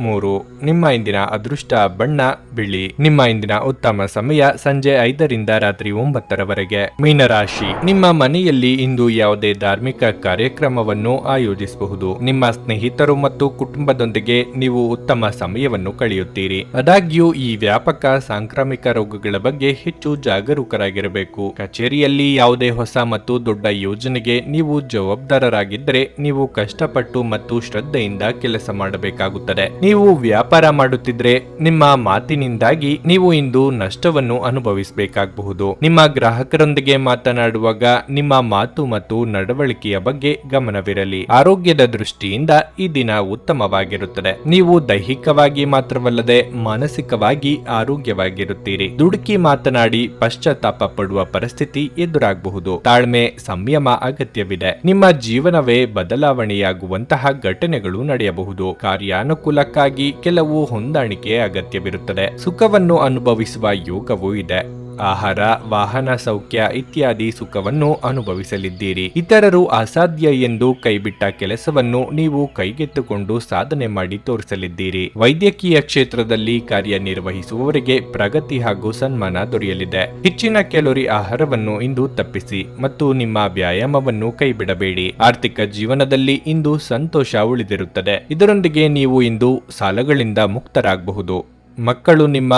ಮೂರು. ನಿಮ್ಮ ಇಂದಿನ ಅದೃಷ್ಟ ಬಣ್ಣ ಬಿಳಿ. ನಿಮ್ಮ ಇಂದಿನ ಉತ್ತಮ ಸಮಯ ಸಂಜೆ ಐದರಿಂದ ರಾತ್ರಿ ಒಂಬತ್ತರವರೆಗೆ. ಮೀನರಾಶಿ. ನಿಮ್ಮ ಮನೆಯಲ್ಲಿ ಇಂದು ಯಾವುದೇ ಧಾರ್ಮಿಕ ಕಾರ್ಯಕ್ರಮವನ್ನು ಆಯೋಜಿಸಬಹುದು. ನಿಮ್ಮ ಸ್ನೇಹಿತರು ಮತ್ತು ಕುಟುಂಬದೊಂದಿಗೆ ನೀವು ಉತ್ತಮ ಸಮಯವನ್ನು ಕಳೆಯುತ್ತೀರಿ. ಆದಾಗ್ಯೂ, ಈ ವ್ಯಾಪಕ ಸಾಂಕ್ರಾಮಿಕ ರೋಗಗಳ ಬಗ್ಗೆ ಹೆಚ್ಚು ಜಾಗರೂಕರಾಗಿರಬೇಕು. ಕಚೇರಿಯಲ್ಲಿ ಯಾವುದೇ ಹೊಸ ಮತ್ತು ದೊಡ್ಡ ಯೋಜನೆಗೆ ನೀವು ಜವಾಬ್ದಾರರಾಗಿದ್ದರೆ ನೀವು ಕಷ್ಟಪಟ್ಟು ಮತ್ತು ಶ್ರದ್ಧೆಯಿಂದ ಕೆಲಸ ಮಾಡಬೇಕಾಗುತ್ತದೆ. ನೀವು ವ್ಯಾಪಾರ ಮಾಡುತ್ತಿದ್ರೆ ನಿಮ್ಮ ಮಾತಿನಿಂದಾಗಿ ನೀವು ಇಂದು ನಷ್ಟವನ್ನು ಅನುಭವಿಸಬೇಕಾಗಬಹುದು. ನಿಮ್ಮ ಗ್ರಾಹಕರೊಂದಿಗೆ ಮಾತನಾಡುವಾಗ ನಿಮ್ಮ ಮಾತು ಮತ್ತು ನಡವಳಿಕೆಯ ಬಗ್ಗೆ ಗಮನವಿರಲಿ. ಆರೋಗ್ಯದ ದೃಷ್ಟಿಯಿಂದ ಈ ದಿನ ಉತ್ತಮವಾಗಿರುತ್ತದೆ. ನೀವು ದೈಹಿಕವಾಗಿ ಮಾತ್ರವಲ್ಲದೆ ಮಾನಸಿಕವಾಗಿ ಆರೋಗ್ಯವಾಗಿರುತ್ತೀರಿ. ದುಡುಕಿ ಮಾತನಾಡಿ ಪಶ್ಚಾತ್ತಾಪ ಪಡುವ ಪರಿಸ್ಥಿತಿ ಎದುರಾಗಬಹುದು. ತಾಳ್ಮೆ ಸಂಯಮ ಅಗತ್ಯವಿದೆ. ನಿಮ್ಮ ಜೀವನವೇ ಬದಲಾವಣೆಯಾಗುವಂತಹ ಘಟನೆಗಳು ನಡೆಯಬಹುದು. ಕಾರ್ಯಾನುಕೂಲಕ್ಕಾಗಿ ಕೆಲವು ಹೊಂದಾಣಿಕೆ ಅಗತ್ಯವಿರುತ್ತದೆ. ಸುಖವನ್ನು ಅನುಭವಿಸುವ ಯೋಗವೂ ಇದೆ. ಆಹಾರ, ವಾಹನ ಸೌಖ್ಯ ಇತ್ಯಾದಿ ಸುಖವನ್ನು ಅನುಭವಿಸಲಿದ್ದೀರಿ. ಇತರರು ಅಸಾಧ್ಯ ಎಂದು ಕೈಬಿಟ್ಟ ಕೆಲಸವನ್ನು ನೀವು ಕೈಗೆತ್ತುಕೊಂಡು ಸಾಧನೆ ಮಾಡಿ ತೋರಿಸಲಿದ್ದೀರಿ. ವೈದ್ಯಕೀಯ ಕ್ಷೇತ್ರದಲ್ಲಿ ಕಾರ್ಯನಿರ್ವಹಿಸುವವರಿಗೆ ಪ್ರಗತಿ ಹಾಗೂ ಸನ್ಮಾನ ದೊರೆಯಲಿದೆ. ಹೆಚ್ಚಿನ ಕ್ಯಾಲೋರಿ ಆಹಾರವನ್ನು ಇಂದು ತಪ್ಪಿಸಿ ಮತ್ತು ನಿಮ್ಮ ವ್ಯಾಯಾಮವನ್ನು ಕೈಬಿಡಬೇಡಿ. ಆರ್ಥಿಕ ಜೀವನದಲ್ಲಿ ಇಂದು ಸಂತೋಷ ಉಳಿದಿರುತ್ತದೆ. ಇದರೊಂದಿಗೆ ನೀವು ಇಂದು ಸಾಲಗಳಿಂದ ಮುಕ್ತರಾಗಬಹುದು. ಮಕ್ಕಳು ನಿಮ್ಮ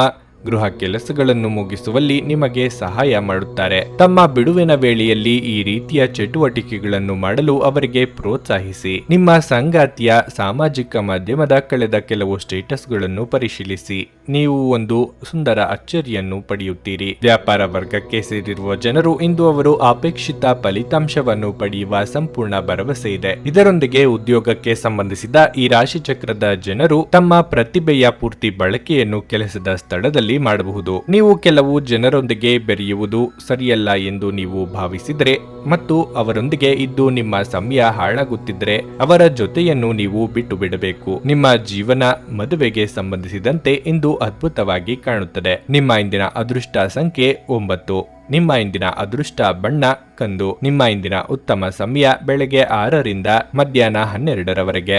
ಗೃಹ ಕೆಲಸಗಳನ್ನು ಮುಗಿಸುವಲ್ಲಿ ನಿಮಗೆ ಸಹಾಯ ಮಾಡುತ್ತಾರೆ. ತಮ್ಮ ಬಿಡುವಿನ ವೇಳೆಯಲ್ಲಿ ಈ ರೀತಿಯ ಚಟುವಟಿಕೆಗಳನ್ನು ಮಾಡಲು ಅವರಿಗೆ ಪ್ರೋತ್ಸಾಹಿಸಿ. ನಿಮ್ಮ ಸಂಗಾತಿಯ ಸಾಮಾಜಿಕ ಮಾಧ್ಯಮದ ಕಳೆದ ಕೆಲವು ಸ್ಟೇಟಸ್ಗಳನ್ನು ಪರಿಶೀಲಿಸಿ. ನೀವು ಒಂದು ಸುಂದರ ಅಚ್ಚರಿಯನ್ನು ಪಡೆಯುತ್ತೀರಿ. ವ್ಯಾಪಾರ ವರ್ಗಕ್ಕೆ ಸೇರಿರುವ ಜನರು ಇಂದು ಅವರು ಅಪೇಕ್ಷಿತ ಫಲಿತಾಂಶವನ್ನು ಪಡೆಯುವ ಸಂಪೂರ್ಣ ಭರವಸೆ ಇದೆ. ಇದರೊಂದಿಗೆ ಉದ್ಯೋಗಕ್ಕೆ ಸಂಬಂಧಿಸಿದ ಈ ರಾಶಿ ಚಕ್ರದ ಜನರು ತಮ್ಮ ಪ್ರತಿಭೆಯ ಪೂರ್ತಿ ಬಳಕೆಯನ್ನು ಕೆಲಸದ ಸ್ಥಳದಲ್ಲಿ ಮಾಡಬಹುದು. ನೀವು ಕೆಲವು ಜನರೊಂದಿಗೆ ಬೆರೆಯುವುದು ಸರಿಯಲ್ಲ ಎಂದು ನೀವು ಭಾವಿಸಿದರೆ ಮತ್ತು ಅವರೊಂದಿಗೆ ಇದ್ದು ನಿಮ್ಮ ಸಮಯ ಹಾಳಾಗುತ್ತಿದ್ರೆ ಅವರ ಜೊತೆಯನ್ನು ನೀವು ಬಿಟ್ಟು ಬಿಡಬೇಕು. ನಿಮ್ಮ ಜೀವನ ಮದುವೆಗೆ ಸಂಬಂಧಿಸಿದಂತೆ ಇಂದು ಅದ್ಭುತವಾಗಿ ಕಾಣುತ್ತದೆ. ನಿಮ್ಮ ಇಂದಿನ ಅದೃಷ್ಟ ಸಂಖ್ಯೆ ಒಂಬತ್ತು. ನಿಮ್ಮ ಇಂದಿನ ಅದೃಷ್ಟ ಬಣ್ಣ ಕಂದು. ನಿಮ್ಮ ಇಂದಿನ ಉತ್ತಮ ಸಮಯ ಬೆಳಗ್ಗೆ ಆರರಿಂದ ಮಧ್ಯಾಹ್ನ ಹನ್ನೆರಡರವರೆಗೆ.